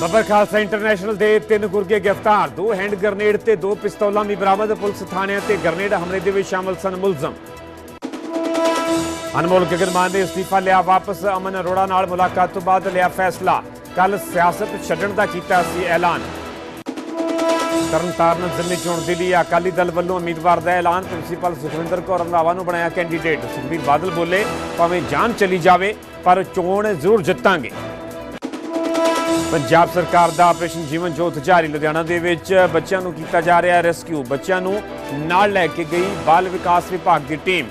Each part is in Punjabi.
ਬੱਬਰ ਖਾਲਸਾ ਇੰਟਰਨੈਸ਼ਨਲ ਦੇ ਤਿੰਨ ਗੁਰਗੇ ਗ੍ਰਿਫਤਾਰ, ਦੋ ਹੈਂਡ ਗ੍ਰਨੇਡ ਤੇ ਦੋ ਪਿਸਤੌਲਾਂ ਵੀ ਬਰਾਮਦ, ਪੁਲਿਸ ਥਾਣਿਆਂ ਤੇ ਗ੍ਰਨੇਡ ਹਮਲੇ ਦੇ ਵਿੱਚ ਸ਼ਾਮਲ ਸਨ ਮੁਲਜ਼ਮ। ਅਨਮੋਲ ਗਗਨਮਾਨ ਨੇ ਅਸਤੀਫਾ ਲਿਆ ਵਾਪਸ, ਅਮਨ ਅਰੋੜਾ ਨਾਲ ਮੁਲਾਕਾਤ ਤੋਂ ਬਾਅਦ ਲਿਆ ਫੈਸਲਾ। ਕੱਲ ਸਿਆਸਤ ਛੱਡਣ ਦਾ ਕੀਤਾ ਸੀ ਐਲਾਨ। ਤਰਨਤਾਰਨ ਜ਼ਿਮਨੀ ਚੋਣ ਦੇ ਲਈ ਅਕਾਲੀ ਦਲ ਵੱਲੋਂ ਉਮੀਦਵਾਰ ਦਾ ਐਲਾਨ, ਪ੍ਰਿੰਸੀਪਲ ਸੁਖਵਿੰਦਰ ਕੌਰ ਰੰਧਾਵਾ ਨੂੰ ਬਣਾਇਆ ਕੈਂਡੀਡੇਟ। ਸੁਖਬੀਰ ਬਾਦਲ ਬੋਲੇ, ਭਾਵੇਂ ਜਾਨ ਚਲੀ ਜਾਵੇ, ਪਰ ਚੋਣ ਜ਼ਰੂਰ ਜਿੱਤਾਂਗੇ। ਪੰਜਾਬ ਸਰਕਾਰ ਦਾ ਆਪਰੇਸ਼ਨ ਜੀਵਨ ਜੋਤ ਜਾਰੀ। ਲੁਧਿਆਣਾ ਦੇ ਵਿੱਚ ਬੱਚਿਆਂ ਨੂੰ ਕੀਤਾ ਜਾ ਰਿਹਾ ਰੈਸਕਿਊ। ਬੱਚਿਆਂ ਨੂੰ ਨਾਲ ਲੈ ਕੇ ਗਈ ਬਾਲ ਵਿਕਾਸ ਵਿਭਾਗ ਦੀ ਟੀਮ।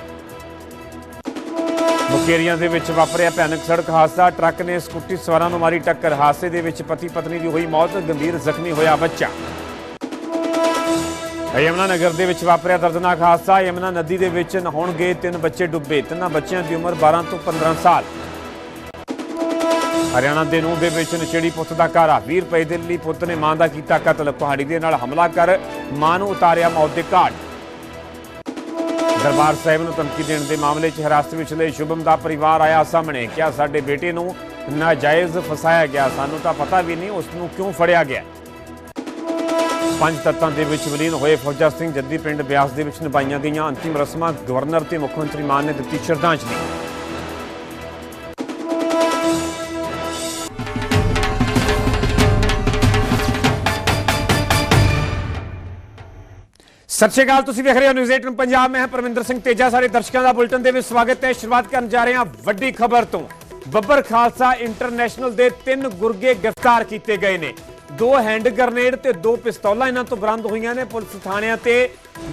ਮੁਕੇਰੀਆਂ ਦੇ ਵਿੱਚ ਵਾਪਰਿਆ ਭਿਆਨਕ ਸੜਕ ਹਾਦਸਾ। ਟਰੱਕ ਨੇ ਸਕੂਟੀ ਸਵਾਰਾਂ ਨੂੰ ਮਾਰੀ ਟੱਕਰ। ਹਾਦਸੇ ਦੇ ਵਿੱਚ ਪਤੀ ਪਤਨੀ ਦੀ ਹੋਈ ਮੌਤ, ਗੰਭੀਰ ਜ਼ਖਮੀ ਹੋਇਆ ਬੱਚਾ। ਯਮਨਾ ਨਗਰ ਦੇ ਵਿੱਚ ਵਾਪਰਿਆ ਦਰਦਨਾਕ ਹਾਦਸਾ। ਯਮਨਾ ਨਦੀ ਦੇ ਵਿੱਚ ਨਹਾਉਣ ਗਏ ਤਿੰਨ ਬੱਚੇ ਡੁੱਬੇ। ਤਿੰਨਾਂ ਬੱਚਿਆਂ ਦੀ ਉਮਰ 12 ਤੋਂ 15 ਸਾਲ। ਹਰਿਆਣਾ ਦੇ ਨੂੰਹ ਦੇ ਵਿੱਚ ਨਸ਼ੇੜੀ ਪੁੱਤ ਦਾ ਘਰ 20 ਰੁਪਏ ਦੇ ਲਈ ਪੁੱਤ ਨੇ ਮਾਂ ਦਾ ਕੀਤਾ ਕਤਲ। ਪਹਾੜੀ ਦੇ ਨਾਲ ਹਮਲਾ ਕਰ ਮਾਂ ਨੂੰ ਉਤਾਰਿਆ ਮੌਤ ਦੇ ਘਾਟ। ਦਰਬਾਰ ਸਾਹਿਬ ਨੂੰ ਧਮਕੀ ਦੇਣ ਦੇ ਮਾਮਲੇ 'ਚ ਹਿਰਾਸਤ ਵਿੱਚ ਲਏ ਸ਼ੁਭਮ ਦਾ ਪਰਿਵਾਰ ਆਇਆ ਸਾਹਮਣੇ। ਕਿਹਾ, ਸਾਡੇ ਬੇਟੇ ਨੂੰ ਨਾਜਾਇਜ਼ ਫਸਾਇਆ ਗਿਆ। ਸਾਨੂੰ ਤਾਂ ਪਤਾ ਵੀ ਨਹੀਂ ਉਸ ਨੂੰ ਕਿਉਂ ਫੜਿਆ ਗਿਆ। ਪੰਜ ਤੱਤਾਂ ਦੇ ਵਿੱਚ ਵਿਲੀਨ ਹੋਏ ਫੌਜਾ ਸਿੰਘ ਜੱਦੀ ਪਿੰਡ ਬਿਆਸ ਦੇ ਵਿੱਚ ਨਿਭਾਈਆਂ ਗਈਆਂ। ਅੰਤਿਮ ਰਸਮਾਂ ਗਵਰਨਰ ਤੇ ਮੁੱਖ ਮੰਤਰੀ ਮਾਨ ਨੇ ਦਿੱਤੀ ਸ਼ਰਧਾਂਜਲੀ। ਸਤਿ ਸ਼੍ਰੀ ਅਕਾਲ, ਤੁਸੀਂ ਵੇਖ ਰਹੇ ਹੋ ਨਿਊਜ਼ 18 ਪੰਜਾਬ। ਮੈਂ ਹਾਂ ਪਰਮਿੰਦਰ ਸਿੰਘ ਤੇਜਾ। ਸਾਰੇ ਦਰਸ਼ਕਾਂ ਦਾ ਬੁਲਟਨ ਦੇ ਵਿੱਚ ਸਵਾਗਤ ਹੈ। ਸ਼ੁਰੂਆਤ ਕਰਨ ਜਾ ਰਹੇ ਹਾਂ ਵੱਡੀ ਖਬਰ ਤੋਂ। ਬੱਬਰ ਖਾਲਸਾ ਇੰਟਰਨੈਸ਼ਨਲ ਦੇ ਤਿੰਨ ਗੁਰਗੇ ਗ੍ਰਿਫਤਾਰ ਕੀਤੇ ਗਏ ਨੇ। ਦੋ ਹੈਂਡ ਗ੍ਰਨੇਡ ਤੇ ਦੋ ਪਿਸਤੌਲਾਂ ਇਹਨਾਂ ਤੋਂ ਬਰਾਮਦ ਹੋਈਆਂ ਨੇ। ਪੁਲਿਸ ਥਾਣਿਆਂ ਤੇ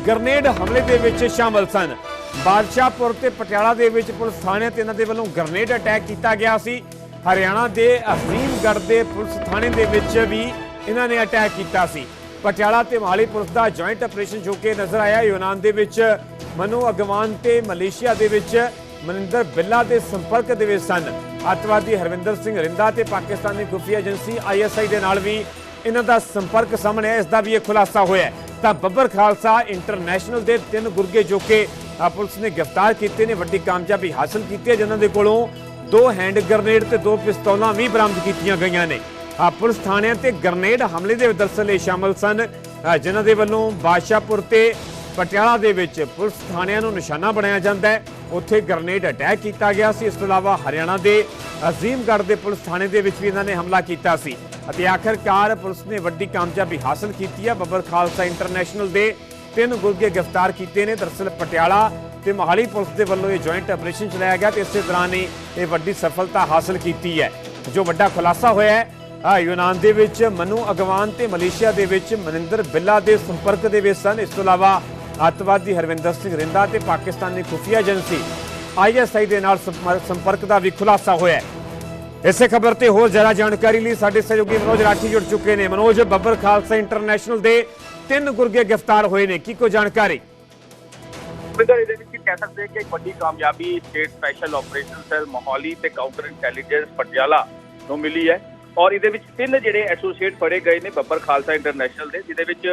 ਗ੍ਰਨੇਡ ਹਮਲੇ ਦੇ ਵਿੱਚ ਸ਼ਾਮਲ ਸਨ। ਬਾਦਸ਼ਾਹਪੁਰ ਤੇ ਪਟਿਆਲਾ ਦੇ ਵਿੱਚ ਪੁਲਿਸ ਥਾਣਿਆਂ ਤੇ ਇਹਨਾਂ ਦੇ ਵੱਲੋਂ ਗ੍ਰਨੇਡ ਅਟੈਕ ਕੀਤਾ ਗਿਆ ਸੀ। ਹਰਿਆਣਾ ਦੇ ਅਜ਼ੀਮਗੜ੍ਹ ਦੇ ਪੁਲਿਸ ਥਾਣੇ ਦੇ ਵਿੱਚ ਵੀ ਇਹਨਾਂ ਨੇ ਅਟੈਕ ਕੀਤਾ ਸੀ। ਪਟਿਆਲਾ ਤੇ ਮੋਹਾਲੀ ਪੁਲਿਸ ਦਾ ਜੁਆਇੰਟ ਆਪਰੇਸ਼ਨ ਜੋ ਕਿ ਨਜ਼ਰ ਆਇਆ, ਯੂਨਾਨ ਦੇ ਵਿੱਚ ਮਨੂ ਅਗਵਾਨ ਤੇ ਮਲੇਸ਼ੀਆ ਦੇ ਵਿੱਚ ਮਨਿੰਦਰ ਬਿੱਲਾ ਦੇ ਸੰਪਰਕ ਦੇ ਵਿੱਚ ਸਨ। ਅੱਤਵਾਦੀ ਹਰਵਿੰਦਰ ਸਿੰਘ ਰਿੰਦਾ ਤੇ ਪਾਕਿਸਤਾਨੀ ਖੁਫੀਆ ਏਜੰਸੀ ਆਈਐਸਆਈ ਦੇ ਨਾਲ ਵੀ ਇਹਨਾਂ ਦਾ ਸੰਪਰਕ ਸਾਹਮਣੇ ਆਇਆ, ਇਸ ਦਾ ਵੀ ਇਹ ਖੁਲਾਸਾ ਹੋਇਆ ਤਾਂ ਬੱਬਰ ਖਾਲਸਾ ਇੰਟਰਨੈਸ਼ਨਲ ਦੇ ਤਿੰਨ ਗੁਰਗੇ ਜੋ ਕਿ ਪੁਲਿਸ ਨੇ ਗ੍ਰਿਫਤਾਰ ਕੀਤੇ ਨੇ, ਵੱਡੀ ਕਾਮਯਾਬੀ ਹਾਸਲ ਕੀਤੀ ਹੈ, ਜਿਨ੍ਹਾਂ ਦੇ ਕੋਲੋਂ ਦੋ ਹੈਂਡ ਗ੍ਰਨੇਡ ਤੇ ਦੋ ਪਿਸਤੌਲਾਂ ਵੀ ਬਰਾਮਦ ਕੀਤੀਆਂ ਗਈਆਂ ਨੇ। ਪੁਲਿਸ ਥਾਣਿਆਂ ਤੇ ਗ੍ਰਨੇਡ ਹਮਲੇ ਦੇ ਦਰਸਲ ਇਹ ਸ਼ਾਮਲ ਸਨ। ਜਿਨ੍ਹਾਂ ਦੇ ਵੱਲੋਂ ਬਾਦਸ਼ਾਹਪੁਰ ਤੇ ਪਟਿਆਲਾ ਦੇ ਵਿੱਚ ਪੁਲਿਸ ਥਾਣਿਆਂ ਨੂੰ ਨਿਸ਼ਾਨਾ ਬਣਾਇਆ ਜਾਂਦਾ ਹੈ। ਉੱਥੇ ਗ੍ਰਨੇਡ ਅਟੈਕ ਕੀਤਾ ਗਿਆ ਸੀ। ਇਸ ਤੋਂ ਇਲਾਵਾ ਹਰਿਆਣਾ ਦੇ ਅਜ਼ੀਮਗੜ੍ਹ ਦੇ ਪੁਲਿਸ ਥਾਣੇ ਦੇ ਵਿੱਚ ਵੀ ਇਹਨਾਂ ਨੇ ਹਮਲਾ ਕੀਤਾ ਸੀ। ਅਤੇ ਆਖਰਕਾਰ ਪੁਲਿਸ ਨੇ ਵੱਡੀ ਕਾਮਯਾਬੀ ਹਾਸਲ ਕੀਤੀ ਹੈ। ਬੱਬਰ ਖਾਲਸਾ ਇੰਟਰਨੈਸ਼ਨਲ ਦੇ ਤਿੰਨ ਗੁਰਗੇ ਗ੍ਰਿਫਤਾਰ ਕੀਤੇ ਨੇ। ਦਰਸਲ ਪਟਿਆਲਾ ਤੇ ਮੋਹਾਲੀ ਪੁਲਿਸ ਦੇ ਵੱਲੋਂ ਇਹ ਜੁਆਇੰਟ ਆਪਰੇਸ਼ਨ ਚਲਾਇਆ ਗਿਆ ਤੇ ਇਸੇ ਦੌਰਾਨ ਇਹ ਵੱਡੀ ਸਫਲਤਾ ਹਾਸਲ ਕੀਤੀ ਹੈ। ਜੋ ਵੱਡਾ ਖੁਲਾਸਾ ਹੋਇਆ ਹੈ ਯੂਨਾਨ ਦੇ ਵਿੱਚ ਮਨੂ ਅਗਵਾਨ ਤੇ ਮਲੇਸ਼ੀਆ ਦੇ ਵਿੱਚ ਮਨਿੰਦਰ ਬਿੱਲਾ ਦੇ ਸੰਪਰਕ ਦੇ ਵਿੱਚ ਸਨ। ਇਸ ਤੋਂ ਇਲਾਵਾ ਅੱਤਵਾਦੀ ਹਰਵਿੰਦਰ ਸਿੰਘ ਰਿੰਦਾ ਤੇ ਪਾਕਿਸਤਾਨੀ ਖੁਫੀਆ ਏਜੰਸੀ ਆਈਐਸਆਈ ਦੇ ਨਾਲ ਸੰਪਰਕ ਦਾ ਵੀ ਖੁਲਾਸਾ ਹੋਇਆ ਇਸੇ ਖਬਰ ਤੇ ਹੋਰ ਜ਼ਿਆਦਾ ਜਾਣਕਾਰੀ ਲਈ ਸਾਡੇ ਸਹਿਯੋਗੀ ਮਨੋਜ ਰਾਠੀ ਜੁੜ ਚੁੱਕੇ ਨੇ। ਮਨੋਜ, ਬੱਬਰ ਖਾਲਸਾ ਇੰਟਰਨੈਸ਼ਨਲ ਦੇ ਤਿੰਨ ਗੁਰਗੇ ਗ੍ਰਿਫਤਾਰ ਹੋਏ ਨੇ। ਕੀ ਕੋਈ ਜਾਣਕਾਰੀ? ਵਿਦਰ ਇਹਦੇ ਵਿੱਚ ਕਹਿ ਸਕਦੇ ਕਿ ਇੱਕ ਵੱਡੀ ਕਾਮਯਾਬੀ state special operation cell Mohali ਤੇ ਕਾਊਂਟਰ ਇੰਟੈਲੀਜੈਂਸ ਪਟਿਆਲਾ ਨੂੰ ਮਿਲੀ ਹੈ। ਔਰ ਇਹਦੇ ਵਿੱਚ ਤਿੰਨ ਜਿਹੜੇ ਐਸੋਸੀਏਟ ਫੜੇ ਗਏ ਨੇ ਬੱਬਰ ਖਾਲਸਾ ਇੰਟਰਨੈਸ਼ਨਲ ਦੇ ਜਿਹਦੇ ਵਿੱਚ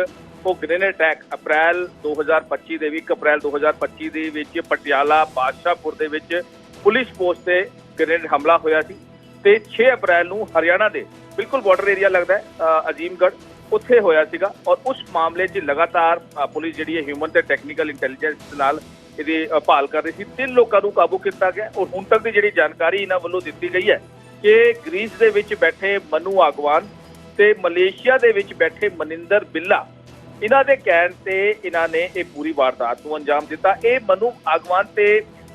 ਉਹ ਗ੍ਰੇਨੇਡ ਅਟੈਕ ਅਪ੍ਰੈਲ 2025 ਦੇ ਵੀ 1 ਅਪ੍ਰੈਲ 2025 ਦੇ ਵਿੱਚ ਪਟਿਆਲਾ ਬਾਦਸ਼ਾਹਪੁਰ ਦੇ ਵਿੱਚ ਪੁਲਿਸ ਪੋਸਟ ਤੇ ਗ੍ਰੇਨੇਡ ਹਮਲਾ ਹੋਇਆ ਸੀ ਤੇ 6 ਅਪ੍ਰੈਲ ਨੂੰ ਹਰਿਆਣਾ ਦੇ ਬਿਲਕੁਲ ਬਾਰਡਰ ਏਰੀਆ ਲੱਗਦਾ ਹੈ ਅ, ਅਜ਼ੀਮਗੜ੍ਹ ਉੱਥੇ ਹੋਇਆ ਸੀਗਾ ਔਰ ਉਸ ਮਾਮਲੇ 'ਚ ਲਗਾਤਾਰ ਪੁਲਿਸ ਜਿਹੜੀ ਹੈ ਹਿਊਮਨ ਤੇ ਟੈਕਨੀਕਲ ਇੰਟੈਲੀਜੈਂਸ ਨਾਲ ਇਹਦੀ ਭਾਲ ਕਰ ਰਹੀ ਸੀ। ਤਿੰਨ ਲੋਕਾਂ ਨੂੰ ਕਾਬੂ ਕੀਤਾ ਗਿਆ ਔਰ ਹੁਣ ਤੱਕ ਦੀ ਜਿਹੜੀ ਜਾਣਕਾਰੀ ਇਹਨਾਂ ਵੱਲੋਂ ਦਿੱਤੀ ਗਈ ਹੈ ਕਿ ਗ੍ਰੀਸ ਦੇ ਵਿੱਚ ਬੈਠੇ ਮਨੂ ਆਗਵਾਨ ਤੇ ਮਲੇਸ਼ੀਆ ਦੇ ਵਿੱਚ ਬੈਠੇ ਮਨਿੰਦਰ ਬਿੱਲਾ, ਇਹਨਾਂ ਦੇ ਕਹਿਣ ਤੇ ਇਹਨਾਂ ਨੇ ਇਹ ਪੂਰੀ ਵਾਰਦਾਤ ਨੂੰ ਅੰਜਾਮ ਦਿੱਤਾ। ਇਹ ਮਨੂ ਆਗਵਾਨ ਤੇ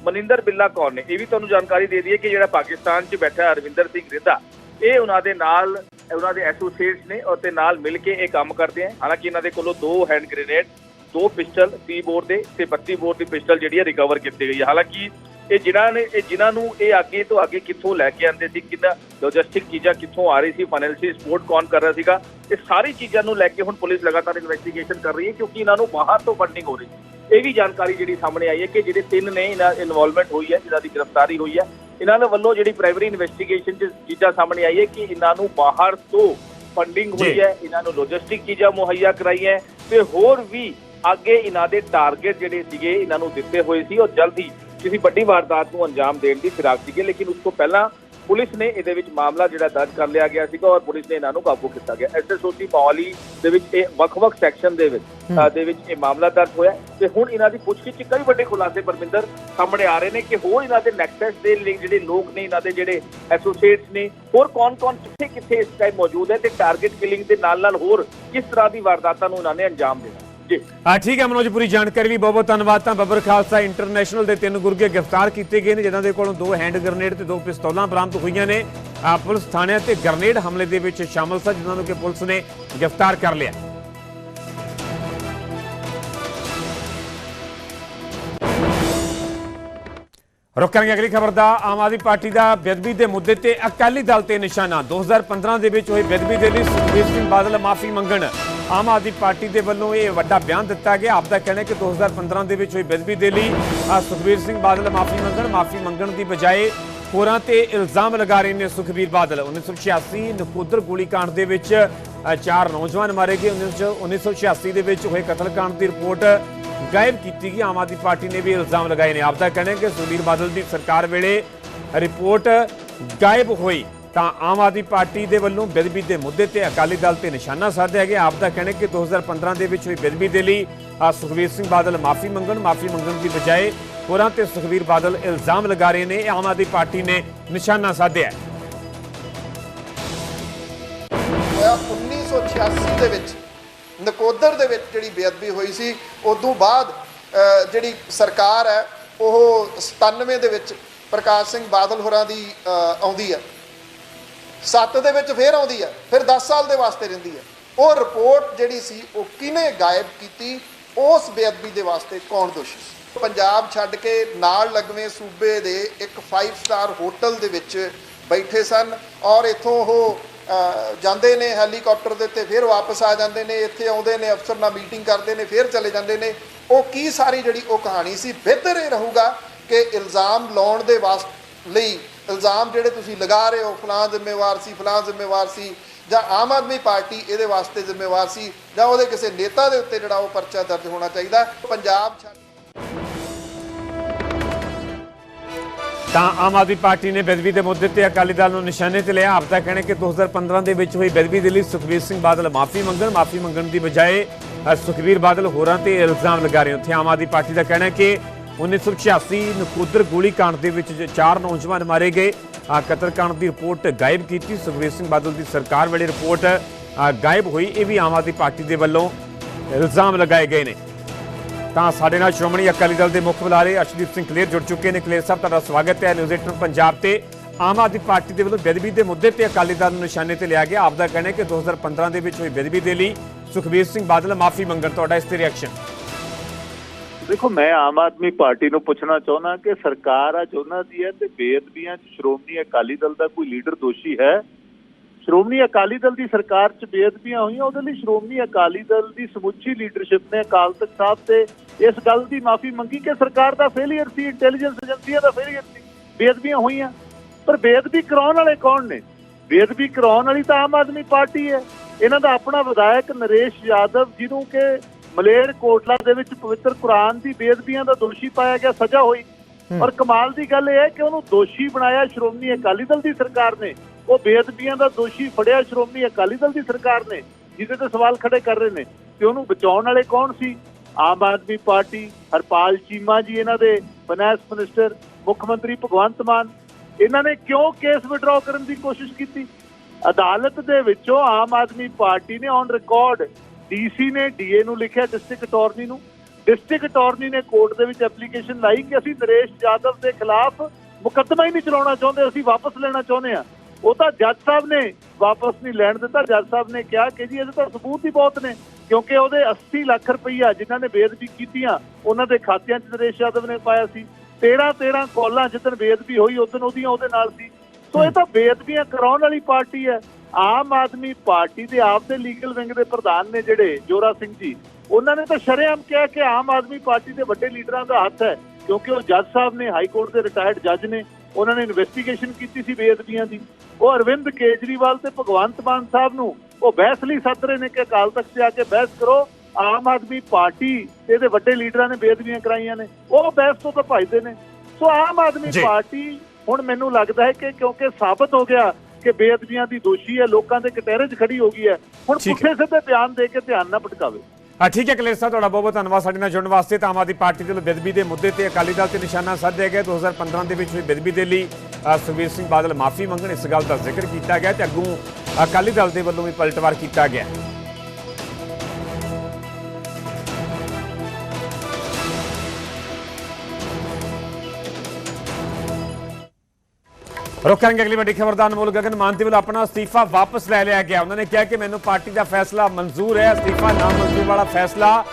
ਮਨਿੰਦਰ ਬਿੱਲਾ ਕੌਣ ਨੇ? ਇਹ ਵੀ ਤੁਹਾਨੂੰ ਜਾਣਕਾਰੀ ਦੇ ਦਈਏ ਕਿ ਜਿਹੜਾ ਪਾਕਿਸਤਾਨ 'ਚ ਬੈਠਾ ਅਰਵਿੰਦਰ ਸਿੰਘ ਰਿੱਧਾ, ਇਹ ਉਹਨਾਂ ਦੇ ਨਾਲ, ਉਹਨਾਂ ਦੇ ਐਸੋਸੀਏਟਸ ਨੇ ਅਤੇ ਨਾਲ ਮਿਲ ਕੇ ਇਹ ਕੰਮ ਕਰਦੇ ਆ। ਹਾਲਾਂਕਿ ਇਹਨਾਂ ਦੇ ਕੋਲੋਂ ਦੋ ਹੈਂਡ ਗ੍ਰੇਨੇਡ ਦੋ ਪਿਸਟਲ 30 ਬੋਰ ਦੇ ਤੇ 32 ਬੋਰ ਦੀ ਪਿਸਟਲ ਜਿਹੜੀ ਹੈ ਰਿਕਵਰ ਕੀਤੀ ਗਈ ਹੈ ਹਾਲਾਂਕਿ ਇਹ ਜਿਨ੍ਹਾਂ ਨੇ ਇਹ ਜਿਨ੍ਹਾਂ ਨੂੰ ਇਹ ਅੱਗੇ ਤੋਂ ਅੱਗੇ ਕਿੱਥੋਂ ਲੈ ਕੇ ਆਉਂਦੇ ਸੀ ਕਿੰਨਾ ਲੌਜਿਸਟਿਕ ਚੀਜ਼ਾਂ ਕਿੱਥੋਂ ਆ ਰਹੀ ਸੀ ਫਾਈਨੈਂਸ਼ੀਅਲ ਸਪੋਰਟ ਕੌਣ ਕਰ ਰਿਹਾ ਸੀਗਾ ਇਹ ਸਾਰੀ ਚੀਜ਼ਾਂ ਨੂੰ ਲੈ ਕੇ ਹੁਣ ਪੁਲਿਸ ਲਗਾਤਾਰ ਇਨਵੈਸਟੀਗੇਸ਼ਨ ਕਰ ਰਹੀ ਹੈ ਕਿਉਂਕਿ ਇਹਨਾਂ ਨੂੰ ਬਾਹਰ ਤੋਂ ਫੰਡਿੰਗ ਹੋ ਰਹੀ ਹੈ ਇਹ ਵੀ ਜਾਣਕਾਰੀ ਜਿਹੜੀ ਸਾਹਮਣੇ ਆਈ ਹੈ ਕਿ ਜਿਹੜੇ ਤਿੰਨ ਨੇ ਇਹਨਾਂ ਇਨਵੋਲਵਮੈਂਟ ਹੋਈ ਹੈ ਜਿਹਨਾਂ ਦੀ ਗ੍ਰਿਫਤਾਰੀ ਹੋਈ ਹੈ ਇਹਨਾਂ ਦੇ ਵੱਲੋਂ ਜਿਹੜੀ ਪ੍ਰਾਇਮਰੀ ਇਨਵੈਸਟੀਗੇਸ਼ਨ 'ਚ ਚੀਜ਼ਾਂ ਸਾਹਮਣੇ ਆਈ ਹੈ ਕਿ ਇਹਨਾਂ ਨੂੰ ਬਾਹਰ ਤੋਂ ਫੰਡਿੰਗ ਹੋਈ। ਹੈ ਇਹਨਾਂ ਨੂੰ ਲੌਜਿਸਟਿਕ ਚੀਜ਼ਾਂ ਮੁਹੱਈਆ ਕਰਾਈ ਹੈ ਤੇ ਹੋਰ ਵੀ ਅੱਗੇ ਇਹਨਾਂ ਦੇ ਟਾਰਗੇਟ ਜਿਹੜੇ ਸੀਗੇ ਇਹਨਾਂ ਨੂੰ ਦਿੱਤੇ ਹੋਏ ਸੀ ਔਰ ਜਲਦ ਕਿਸੇ ਵੱਡੀ ਵਾਰਦਾਤ ਨੂੰ ਅੰਜਾਮ ਦੇਣ ਦੀ ਫਿਰਾਕ ਸੀਗੇ ਲੇਕਿਨ ਉਸ ਤੋਂ ਪਹਿਲਾਂ ਪੁਲਿਸ ਨੇ ਇਹਦੇ ਵਿੱਚ ਮਾਮਲਾ ਜਿਹੜਾ ਦਰਜ ਕਰ ਲਿਆ ਗਿਆ ਸੀਗਾ ਔਰ ਪੁਲਿਸ ਨੇ ਇਹਨਾਂ ਨੂੰ ਕਾਬੂ ਕੀਤਾ ਗਿਆ। ਐਸਐਸਓਟੀ ਮੋਹਾਲੀ ਦੇ ਵਿੱਚ ਇਹ ਵੱਖ-ਵੱਖ ਸੈਕਸ਼ਨ ਦੇ ਵਿੱਚ ਦੇ ਵਿੱਚ ਇਹ ਮਾਮਲਾ ਦਰਜ ਹੋਇਆ ਤੇ ਹੁਣ ਇਹਨਾਂ ਦੀ ਪੁੱਛਗਿੱਛ ਕਈ ਵੱਡੇ ਖੁਲਾਸੇ ਪਰਮਿੰਦਰ ਸਾਹਮਣੇ ਆ ਰਹੇ ਨੇ ਕਿ ਹੋਰ ਇਹਨਾਂ ਦੇ ਨੈਕਸਸ ਦੇ ਲਿੰਕ ਜਿਹੜੇ ਲੋਕ ਨੇ ਇਹਨਾਂ ਦੇ ਜਿਹੜੇ ਐਸੋਸੀਏਟਸ ਨੇ ਹੋਰ ਕੌਣ-ਕੌਣ ਕਿੱਥੇ-ਕਿੱਥੇ ਇਸ ਟਾਈਮ ਮੌਜੂਦ ਹੈ ਤੇ ਟਾਰਗੇਟ ਕਿਲਿੰਗ ਦੇ ਨਾਲ-ਨਾਲ ਹੋਰ ਕਿਸ ਤਰ੍ਹਾਂ ਦੀ ਵਾਰਦਾਤਾਂ ਨੂੰ ਇਹਨਾਂ ਨੇ ਅੰਜਾਮ ਦੇਣਾ ਜੀ। ਆ ਠੀਕ ਹੈ ਮਨੋਜ, ਪੂਰੀ ਜਾਣਕਾਰੀ ਲਈ ਬਹੁਤ ਬਹੁਤ ਧੰਨਵਾਦ। ਤਾਂ ਬੱਬਰ ਖਾਲਸਾ ਇੰਟਰਨੈਸ਼ਨਲ ਦੇ ਤਿੰਨ ਗੁਰਗੇ ਗ੍ਰਿਫਤਾਰ ਕੀਤੇ ਗਏ ਨੇ, ਜਿਨ੍ਹਾਂ ਦੇ ਕੋਲੋਂ ਦੋ ਹੈਂਡ ਗ੍ਰਨੇਡ ਤੇ ਦੋ ਪਿਸਤੌਲਾਂ ਬਰਾਮਦ ਹੋਈਆਂ ਨੇ। ਪੁਲਿਸ ਥਾਣਿਆਂ ਤੇ ਗ੍ਰਨੇਡ ਹਮਲੇ ਦੇ ਵਿੱਚ ਸ਼ਾਮਲ ਸਨ, ਜਿਨ੍ਹਾਂ ਨੂੰ ਕਿ ਪੁਲਿਸ ਨੇ ਗ੍ਰਿਫਤਾਰ ਕਰ ਲਿਆ। ਰੁਕਾਂਗੇ ਅਗਲੀ ਖਬਰ ਦਾ। ਆਮ ਆਦਮੀ ਪਾਰਟੀ ਦਾ ਬੇਅਦਬੀ ਦੇ ਮੁੱਦੇ ਤੇ ਅਕਾਲੀ ਦਲ ਤੇ ਨਿਸ਼ਾਨਾ। 2015 ਦੇ ਵਿੱਚ ਹੋਈ ਬੇਅਦਬੀ ਦੇ ਲਈ ਸੁਖਬੀਰ ਸਿੰਘ ਬਾਦਲ ਮਾਫੀ ਮੰਗਣ। ਆਮ ਆਦਮੀ ਪਾਰਟੀ ਦੇ ਵੱਲੋਂ ਇਹ ਵੱਡਾ ਬਿਆਨ ਦਿੱਤਾ ਗਿਆ। ਆਪ ਦਾ ਕਹਿਣਾ ਕਿ 2015 ਦੇ ਵਿੱਚ ਹੋਈ ਬੇਦਬੀ ਦੇ ਲਈ ਸੁਖਬੀਰ ਸਿੰਘ ਬਾਦਲ ਮਾਫੀ ਮੰਗਣ ਮਾਫੀ ਮੰਗਣ ਦੀ ਬਜਾਏ ਹੋਰਾਂ ਤੇ ਇਲਜ਼ਾਮ ਲਗਾ ਰਹੇ ਨੇ ਸੁਖਬੀਰ ਬਾਦਲ। 1986 ਨਕੋਦਰ ਗੋਲੀकांड ਦੇ ਵਿੱਚ ਚਾਰ ਨੌਜਵਾਨ ਮਾਰੇ ਗਏ। 1986 ਦੇ ਵਿੱਚ ਹੋਏ ਕਤਲकांड ਦੀ ਰਿਪੋਰਟ ਗਾਇਬ ਕੀਤੀ ਗਈ। ਆਮ ਆਦਮੀ ਪਾਰਟੀ ਨੇ ਵੀ ਇਲਜ਼ਾਮ ਲਗਾਏ ਨੇ। ਆਪ ਦਾ ਕਹਿਣਾ ਕਿ ਸੁਖਬੀਰ ਬਾਦਲ ਦੀ ਸਰਕਾਰ ਵੇਲੇ ਰਿਪੋਰਟ ਗਾਇਬ ਹੋਈ। ਤਾਂ ਆਮ ਆਦਮੀ ਪਾਰਟੀ ਦੇ ਵੱਲੋਂ ਬੇਦਬੀ ਦੇ ਮੁੱਦੇ ਤੇ ਅਕਾਲੀ ਦਲ ਤੇ ਨਿਸ਼ਾਨਾ ਸਾਧਿਆ ਗਿਆ। ਆਪ ਦਾ ਕਹਿਣਾ ਹੈ ਕਿ 2015 ਦੇ ਵਿੱਚ ਹੋਈ ਬੇਦਬੀ ਦੇ ਲਈ ਆਹ ਸੁਖਬੀਰ ਸਿੰਘ ਬਾਦਲ ਮਾਫੀ ਮੰਗਣ ਮਾਫੀ ਮੰਗਣ ਦੀ ਬਜਾਏ ਹੋਰਾਂ ਤੇ ਸੁਖਬੀਰ ਬਾਦਲ ਇਲਜ਼ਾਮ ਲਗਾ ਰਹੇ ਨੇ। ਆਮ ਆਦਮੀ ਪਾਰਟੀ ਨੇ ਨਿਸ਼ਾਨਾ ਸਾਧਿਆ ਹੈ। ਹੋਇਆ 1986 ਦੇ ਵਿੱਚ, ਨਕੋਦਰ ਦੇ ਵਿੱਚ ਜਿਹੜੀ ਬੇਅਦਬੀ ਹੋਈ ਸੀ, ਉਦੋਂ ਬਾਅਦ ਜਿਹੜੀ ਸਰਕਾਰ ਹੈ, ਉਹ 97 ਦੇ ਵਿੱਚ ਪ੍ਰਕਾਸ਼ ਸਿੰਘ ਬਾਦਲ ਹੋਰਾਂ ਦੀ ਆਉਂਦੀ ਹੈ। 7 ਦੇ ਵਿੱਚ ਫੇਰ ਆਉਂਦੀ ਹੈ, ਫਿਰ 10 ਸਾਲ ਦੇ ਵਾਸਤੇ ਰਹਿੰਦੀ ਹੈ। ਉਹ ਰਿਪੋਰਟ ਜਿਹੜੀ ਸੀ, ਉਹ ਕਿਹਨੇ ਗਾਇਬ ਕੀਤੀ, ਉਸ ਬੇਅਦਬੀ ਦੇ ਵਾਸਤੇ ਕੌਣ ਦੋਸ਼ੀ ਸੀ? ਪੰਜਾਬ ਛੱਡ ਕੇ ਨਾਲ ਲੱਗਵੇਂ ਸੂਬੇ ਦੇ ਇੱਕ 5 ਸਟਾਰ ਹੋਟਲ ਦੇ ਵਿੱਚ ਬੈਠੇ ਸਨ ਔਰ ਇੱਥੋਂ ਉਹ ਜਾਂਦੇ ਨੇ ਹੈਲੀਕਾਪਟਰ ਦੇ ਉੱਤੇ, ਫਿਰ ਵਾਪਸ ਆ ਜਾਂਦੇ ਨੇ, ਇੱਥੇ ਆਉਂਦੇ ਨੇ, ਅਫਸਰ ਨਾਲ ਮੀਟਿੰਗ ਕਰਦੇ ਨੇ, ਫਿਰ ਚਲੇ ਜਾਂਦੇ ਨੇ। ਉਹ ਕੀ ਸਾਰੀ ਜਿਹੜੀ ਉਹ ਕਹਾਣੀ ਸੀ, ਬਿਹਤਰ ਇਹ ਰਹੂਗਾ ਕਿ ਇਲਜ਼ਾਮ ਲਾਉਣ ਦੇ ਵਾਸਤੇ ਲਈ ਇਲਜ਼ਾਮ ਜਿਹੜੇ ਤੁਸੀਂ ਲਗਾ ਰਹੇ ਹੋ ਫਲਾਂ ਜ਼ਿੰਮੇਵਾਰ ਸੀ ਫਲਾਂ ਜ਼ਿੰਮੇਵਾਰ ਸੀ ਜਾਂ ਆਮ ਆਦਮੀ ਪਾਰਟੀ ਇਹਦੇ ਵਾਸਤੇ ਜ਼ਿੰਮੇਵਾਰ ਸੀ ਜਾਂ ਉਹਦੇ ਕਿਸੇ ਨੇਤਾ ਦੇ ਉੱਤੇ ਜਿਹੜਾ ਉਹ ਪਰਚਾ ਦਰਜ ਹੋਣਾ ਚਾਹੀਦਾ ਪੰਜਾਬ ਤਾਂ ਆਮ ਆਦਮੀ ਪਾਰਟੀ ਨੇ ਬੇਦਬੀ ਦੇ ਮੁੱਦੇ ਤੇ ਅਕਾਲੀ ਦਲ ਨੂੰ ਨਿਸ਼ਾਨੇ ਤੇ ਲਿਆ। ਆਪ ਦਾ ਕਹਿਣਾ ਹੈ ਕਿ 2015 ਦੇ ਵਿੱਚ ਹੋਈ ਬੇਦਬੀ ਦੇ ਲਈ ਸੁਖਬੀਰ ਸਿੰਘ ਬਾਦਲ ਮਾਫੀ ਮੰਗਣ ਮਾਫੀ ਮੰਗਣ ਦੀ ਬਜਾਏ ਅ, ਸੁਖਬੀਰ ਬਾਦਲ ਹੋਰਾਂ ਤੇ ਇਲਜ਼ਾਮ ਲਗਾ ਰਹੇ ਉੱਥੇ ਆਮ ਆਦਮੀ ਪਾਰਟੀ ਦਾ ਕਹਿਣਾ ਕਿ 1986 ਨਕੋਦਰ ਗੋਲੀकांड ਦੇ ਵਿੱਚ ਚਾਰ ਨੌਜਵਾਨ ਮਾਰੇ ਗਏ। ਕਤਲकांड ਦੀ ਰਿਪੋਰਟ ਗਾਇਬ ਕੀਤੀ। ਸੁਖਵੀਰ ਸਿੰਘ ਬਾਦਲ ਦੀ ਸਰਕਾਰ ਵੇਲੇ ਰਿਪੋਰਟ ਗਾਇਬ ਹੋਈ। ਇਹ ਵੀ ਆਮ ਆਦਮੀ ਪਾਰਟੀ ਦੇ ਵੱਲੋਂ ਇਲਜ਼ਾਮ ਲਗਾਏ ਗਏ ਨੇ। ਤਾਂ ਸਾਡੇ ਨਾਲ ਸ਼੍ਰੋਮਣੀ ਅਕਾਲੀ ਦਲ ਦੇ ਮੁੱਖ ਬੁਲਾਰੇ ਅਸ਼ਦੀਪ ਸਿੰਘ ਕਲੇਰ ਜੁੜ ਚੁੱਕੇ ਨੇ। ਕਲੇਰ ਸਾਹਿਬ, ਤੁਹਾਡਾ ਸਵਾਗਤ ਹੈ ਨਿਊਜ਼ 8 ਪੰਜਾਬ ਤੇ। ਆਮ ਆਦਮੀ ਪਾਰਟੀ ਦੇ ਵੱਲੋਂ ਬੇਦਬੀ ਦੇ ਮੁੱਦੇ ਤੇ ਅਕਾਲੀ ਦਲ ਨੂੰ ਨਿਸ਼ਾਨੇ ਤੇ ਲਿਆ ਗਿਆ। ਆਪ ਦਾ ਕਹਿਣਾ ਹੈ ਕਿ 2015 ਦੇ ਵਿੱਚ ਹੋਈ ਬੇਦਬੀ ਦੇ ਲਈ ਸੁਖਬੀਰ ਸਿੰਘ ਬਾਦਲ ਮਾਫੀ ਮੰਗਣ। ਤੁਹਾਡਾ ਇਸ ਤੇ ਰਿਐਕਸ਼ਨ ਦੇਖੋ, ਮੈਂ ਆਮ ਆਦਮੀ ਪਾਰਟੀ ਨੂੰ ਪੁੱਛਣਾ ਚਾਹੁੰਦਾ ਕਿ ਸਰਕਾਰ ਅੱਜ ਉਹਨਾਂ ਦੀ ਹੈ ਤੇ ਬੇਅਦਬੀਆਂ 'ਚ ਸ਼੍ਰੋਮਣੀ ਅਕਾਲੀ ਦਲ ਦਾ ਕੋਈ ਲੀਡਰ ਦੋਸ਼ੀ ਹੈ? ਸ਼੍ਰੋਮਣੀ ਅਕਾਲੀ ਦਲ ਦੀ ਸਰਕਾਰ 'ਚ ਬੇਅਦਬੀਆਂ ਹੋਈਆਂ, ਉਹਦੇ ਲਈ ਸ਼੍ਰੋਮਣੀ ਅਕਾਲੀ ਦਲ ਦੀ ਸਮੁੱਚੀ ਲੀਡਰਸ਼ਿਪ ਨੇ ਅਕਾਲ ਤਖਤ ਸਾਹਿਬ ਤੇ ਇਸ ਗੱਲ ਦੀ ਮਾਫੀ ਮੰਗੀ ਕਿ ਸਰਕਾਰ ਦਾ ਫੇਲਿਅਰ ਸੀ ਇੰਟੈਲੀਜੈਂਸ ਏਜੰਸੀਆਂ ਦਾ ਫੇਲਿਅਰ ਸੀ, ਬੇਅਦਬੀਆਂ ਹੋਈਆਂ। ਪਰ ਬੇਅਦਬੀ ਕਰਾਉਣ ਵਾਲੇ ਕੌਣ ਨੇ? ਬੇਅਦਬੀ ਕਰਾਉਣ ਵਾਲੀ ਤਾਂ ਆਮ ਆਦਮੀ ਪਾਰਟੀ ਹੈ। ਇਹਨਾਂ ਦਾ ਆਪਣਾ ਵਿਧਾਇਕ ਨਰੇਸ਼ ਯਾਦਵ ਜਿਹਨੂੰ ਕਿ ਮਲੇਰ ਕੋਟਲਾ ਦੇ ਵਿੱਚ ਪਵਿੱਤਰ ਕੁਰਾਨ ਦੀ ਬੇਅਦਬੀਆਂ ਦਾ ਦੋਸ਼ੀ ਪਾਇਆ ਗਿਆ ਸਜ਼ਾ ਹੋਈ। ਔਰ ਕਮਾਲ ਦੀ ਗੱਲ ਇਹ ਹੈ ਕਿ ਉਹਨੂੰ ਦੋਸ਼ੀ ਬਣਾਇਆ ਸ਼੍ਰੋਮਣੀ ਅਕਾਲੀ ਦਲ ਦੀ ਸਰਕਾਰ ਨੇ। ਉਹ ਬੇਅਦਬੀਆਂ ਦਾ ਦੋਸ਼ੀ ਫੜਿਆ ਸ਼੍ਰੋਮਣੀ ਅਕਾਲੀ ਦਲ ਦੀ ਸਰਕਾਰ ਨੇ ਜਿਹਦੇ ਤੇ ਸਵਾਲ ਖੜੇ ਕਰ ਰਹੇ ਨੇ ਤੇ ਉਹਨੂੰ ਬਚਾਉਣ ਵਾਲੇ ਕੌਣ ਸੀ? ਆਮ ਆਦਮੀ ਪਾਰਟੀ ਹਰਪਾਲ ਚੀਮਾ ਜੀ ਇਹਨਾਂ ਦੇ ਫਾਈਨੈਂਸ ਮਿਨਿਸਟਰ ਮੁੱਖ ਮੰਤਰੀ ਭਗਵੰਤ ਮਾਨ। ਇਹਨਾਂ ਨੇ ਕਿਉਂ ਕੇਸ ਵਿਡਰਾਅ ਕਰਨ ਦੀ ਕੋਸ਼ਿਸ਼ ਕੀਤੀ? ਅਦਾਲਤ ਦੇ ਵਿੱਚੋਂ ਆਮ ਆਦਮੀ ਪਾਰਟੀ ਨੇ ਔਨ ਰਿਕਾਰਡ ਡੀਸੀ ਨੇ, ਡੀਏ ਨੂੰ ਲਿਖਿਆ, ਡਿਸਟ੍ਰਿਕਟ ਅਟਾਰਨੀ ਨੂੰ। ਡਿਸਟ੍ਰਿਕਟ ਅਟਾਰਨੀ ਨੇ ਕੋਰਟ ਦੇ ਵਿੱਚ ਐਪਲੀਕੇਸ਼ਨ ਲਾਈ ਕਿ ਅਸੀਂ ਨਰੇਸ਼ ਯਾਦਵ ਦੇ ਖਿਲਾਫ ਮੁਕੱਦਮਾ ਹੀ ਨਹੀਂ ਚਲਾਉਣਾ ਚਾਹੁੰਦੇ, ਅਸੀਂ ਵਾਪਸ ਲੈਣਾ ਚਾਹੁੰਦੇ ਆ ਉਹ ਤਾਂ ਜੱਜ ਸਾਹਿਬ ਨੇ ਵਾਪਸ ਨਹੀਂ ਲੈਣ ਦਿੱਤਾ। ਜੱਜ ਸਾਹਿਬ ਨੇ ਕਿਹਾ ਕਿ ਜੀ, ਇਹਦੇ ਤਾਂ ਸਬੂਤ ਹੀ ਬਹੁਤ ਨੇ, ਕਿਉਂਕਿ ਉਹਦੇ 80 ਲੱਖ ਰੁਪਈਆ ਜਿਨ੍ਹਾਂ ਨੇ ਬੇਅਦਬੀ ਕੀਤੀਆਂ, ਉਹਨਾਂ ਦੇ ਖਾਤਿਆਂ 'ਚ ਨਰੇਸ਼ ਯਾਦਵ ਨੇ ਪਾਇਆ ਸੀ। 13 13 ਕੋਲਾਂ ਜਿੱਦਣ ਬੇਅਦਬੀ ਹੋਈ ਉਦੋਂ ਉਹਦੀਆਂ ਉਹਦੇ ਨਾਲ ਸੀ। ਸੋ ਇਹ ਤਾਂ ਬੇਅਦਬੀਆਂ ਕਰਾਉਣ ਵਾਲੀ ਪਾਰਟੀ ਹੈ। ਆਮ ਆਦਮੀ ਪਾਰਟੀ ਦੇ ਆਪ ਦੇ ਲੀਗਲ ਵਿੰਗ ਦੇ ਪ੍ਰਧਾਨ ਨੇ ਜਿਹੜੇ ਜੋਰਾ ਸਿੰਘ ਜੀ ਉਹਨਾਂ ਨੇ ਤਾਂ ਸ਼ਰੇਆਮ ਕਿਹਾ ਕਿ ਆਮ ਆਦਮੀ ਪਾਰਟੀ ਦੇ ਵੱਡੇ ਲੀਡਰਾਂ ਦਾ ਹੱਥ ਹੈ ਕਿਉਂਕਿ ਉਹ ਜੱਜ ਸਾਹਿਬ ਨੇ ਹਾਈ ਕੋਰਟ ਦੇ ਰਿਟਾਇਰਡ ਜੱਜ ਨੇ ਉਹਨਾਂ ਨੇ ਇਨਵੈਸਟੀਗੇਸ਼ਨ ਕੀਤੀ ਸੀ ਬੇਅਦਬੀਆਂ ਦੀ ਉਹ ਅਰਵਿੰਦ ਕੇਜਰੀਵਾਲ ਤੇ ਭਗਵੰਤ ਮਾਨ ਸਾਹਿਬ ਨੂੰ ਉਹ ਬਹਿਸ ਲਈ ਸੱਦ ਰਹੇ ਨੇ ਕਿ ਅਕਾਲ ਤਖਤ 'ਤੇ ਆ ਕੇ ਬਹਿਸ ਕਰੋ ਆਮ ਆਦਮੀ ਪਾਰਟੀ ਤੇ ਇਹਦੇ ਵੱਡੇ ਲੀਡਰਾਂ ਨੇ ਬੇਅਦਬੀਆਂ ਕਰਾਈਆਂ ਨੇ ਉਹ ਬਹਿਸ ਤੋਂ ਤਾਂ ਭੱਜਦੇ ਨੇ ਸੋ ਆਮ ਆਦਮੀ। ਪਾਰਟੀ ਹੁਣ ਮੈਨੂੰ ਲੱਗਦਾ ਹੈ ਕਿ ਕਿਉਂਕਿ ਸਾਬਤ ਹੋ ਗਿਆ ਕਿ ਬੇਅਦਬੀਆਂ ਦੀ ਦੋਸ਼ੀ ਹੈ ਲੋਕਾਂ ਦੇ ਕਟਹਿਰੇ 'ਚ ਖੜੀ ਹੋ ਗਈ ਹੈ। ਹੁਣ ਹੈ। ਪੁੱਠੇ ਸਿੱਧੇ ਬਿਆਨ ਦੇ ਕੇ ਧਿਆਨ ਨਾ ਭਟਕਾਵੇ। ਆ ਠੀਕ ਹੈ ਕਲੇਰ ਸਾਹਿਬ ਤੁਹਾਡਾ ਬਹੁਤ ਬਹੁਤ ਧੰਨਵਾਦ। ਸਾਡੇ ਨਾਲ ਜੁੜਨ ਵਾਸਤੇ ਤਾਂ ਆਮ ਆਦਮੀ ਪਾਰਟੀ ਦੇ ਬੇਦਬੀ ਦੇ ਮੁੱਦੇ ਤੇ ਅਕਾਲੀ ਦਲ ਤੇ ਨਿਸ਼ਾਨਾ ਸਾਧਿਆ ਗਿਆ। 2015 ਦੇ ਵਿੱਚ ਹੋਈ ਬੇਦਬੀ ਦੇ ਲਈ ਸੁਖਬੀਰ ਸਿੰਘ ਬਾਦਲ ਮਾਫੀ ਮੰਗਣ ਇਸ ਗੱਲ ਦਾ ਜ਼ਿਕਰ ਕੀਤਾ ਗਿਆ ਤੇ ਅੱਗੋਂ ਅਕਾਲੀ ਦਲ ਦੇ ਵੱਲੋਂ ਵੀ ਪਲਟਵਾਰ ਕੀਤਾ ਗਿਆ। ਰੁਕ ਕਰਾਂਗੇ ਅਗਲੀ ਵੱਡੀ ਖਬਰ ਦਾ ਅਨਮੋਲ ਗਗਨ ਮਾਨ ਦੇ ਵੱਲੋਂ ਆਪਣਾ ਅਸਤੀਫਾ ਵਾਪਸ ਲੈ ਲਿਆ ਗਿਆ। ਉਹਨਾਂ ਨੇ ਕਿਹਾ ਕਿ ਮੈਨੂੰ ਪਾਰਟੀ ਦਾ ਫੈਸਲਾ ਮਨਜ਼ੂਰ ਹੈ, ਅਸਤੀਫਾ ਨਾ ਮਨਜ਼ੂਰ ਵਾਲਾ ਫੈਸਲਾ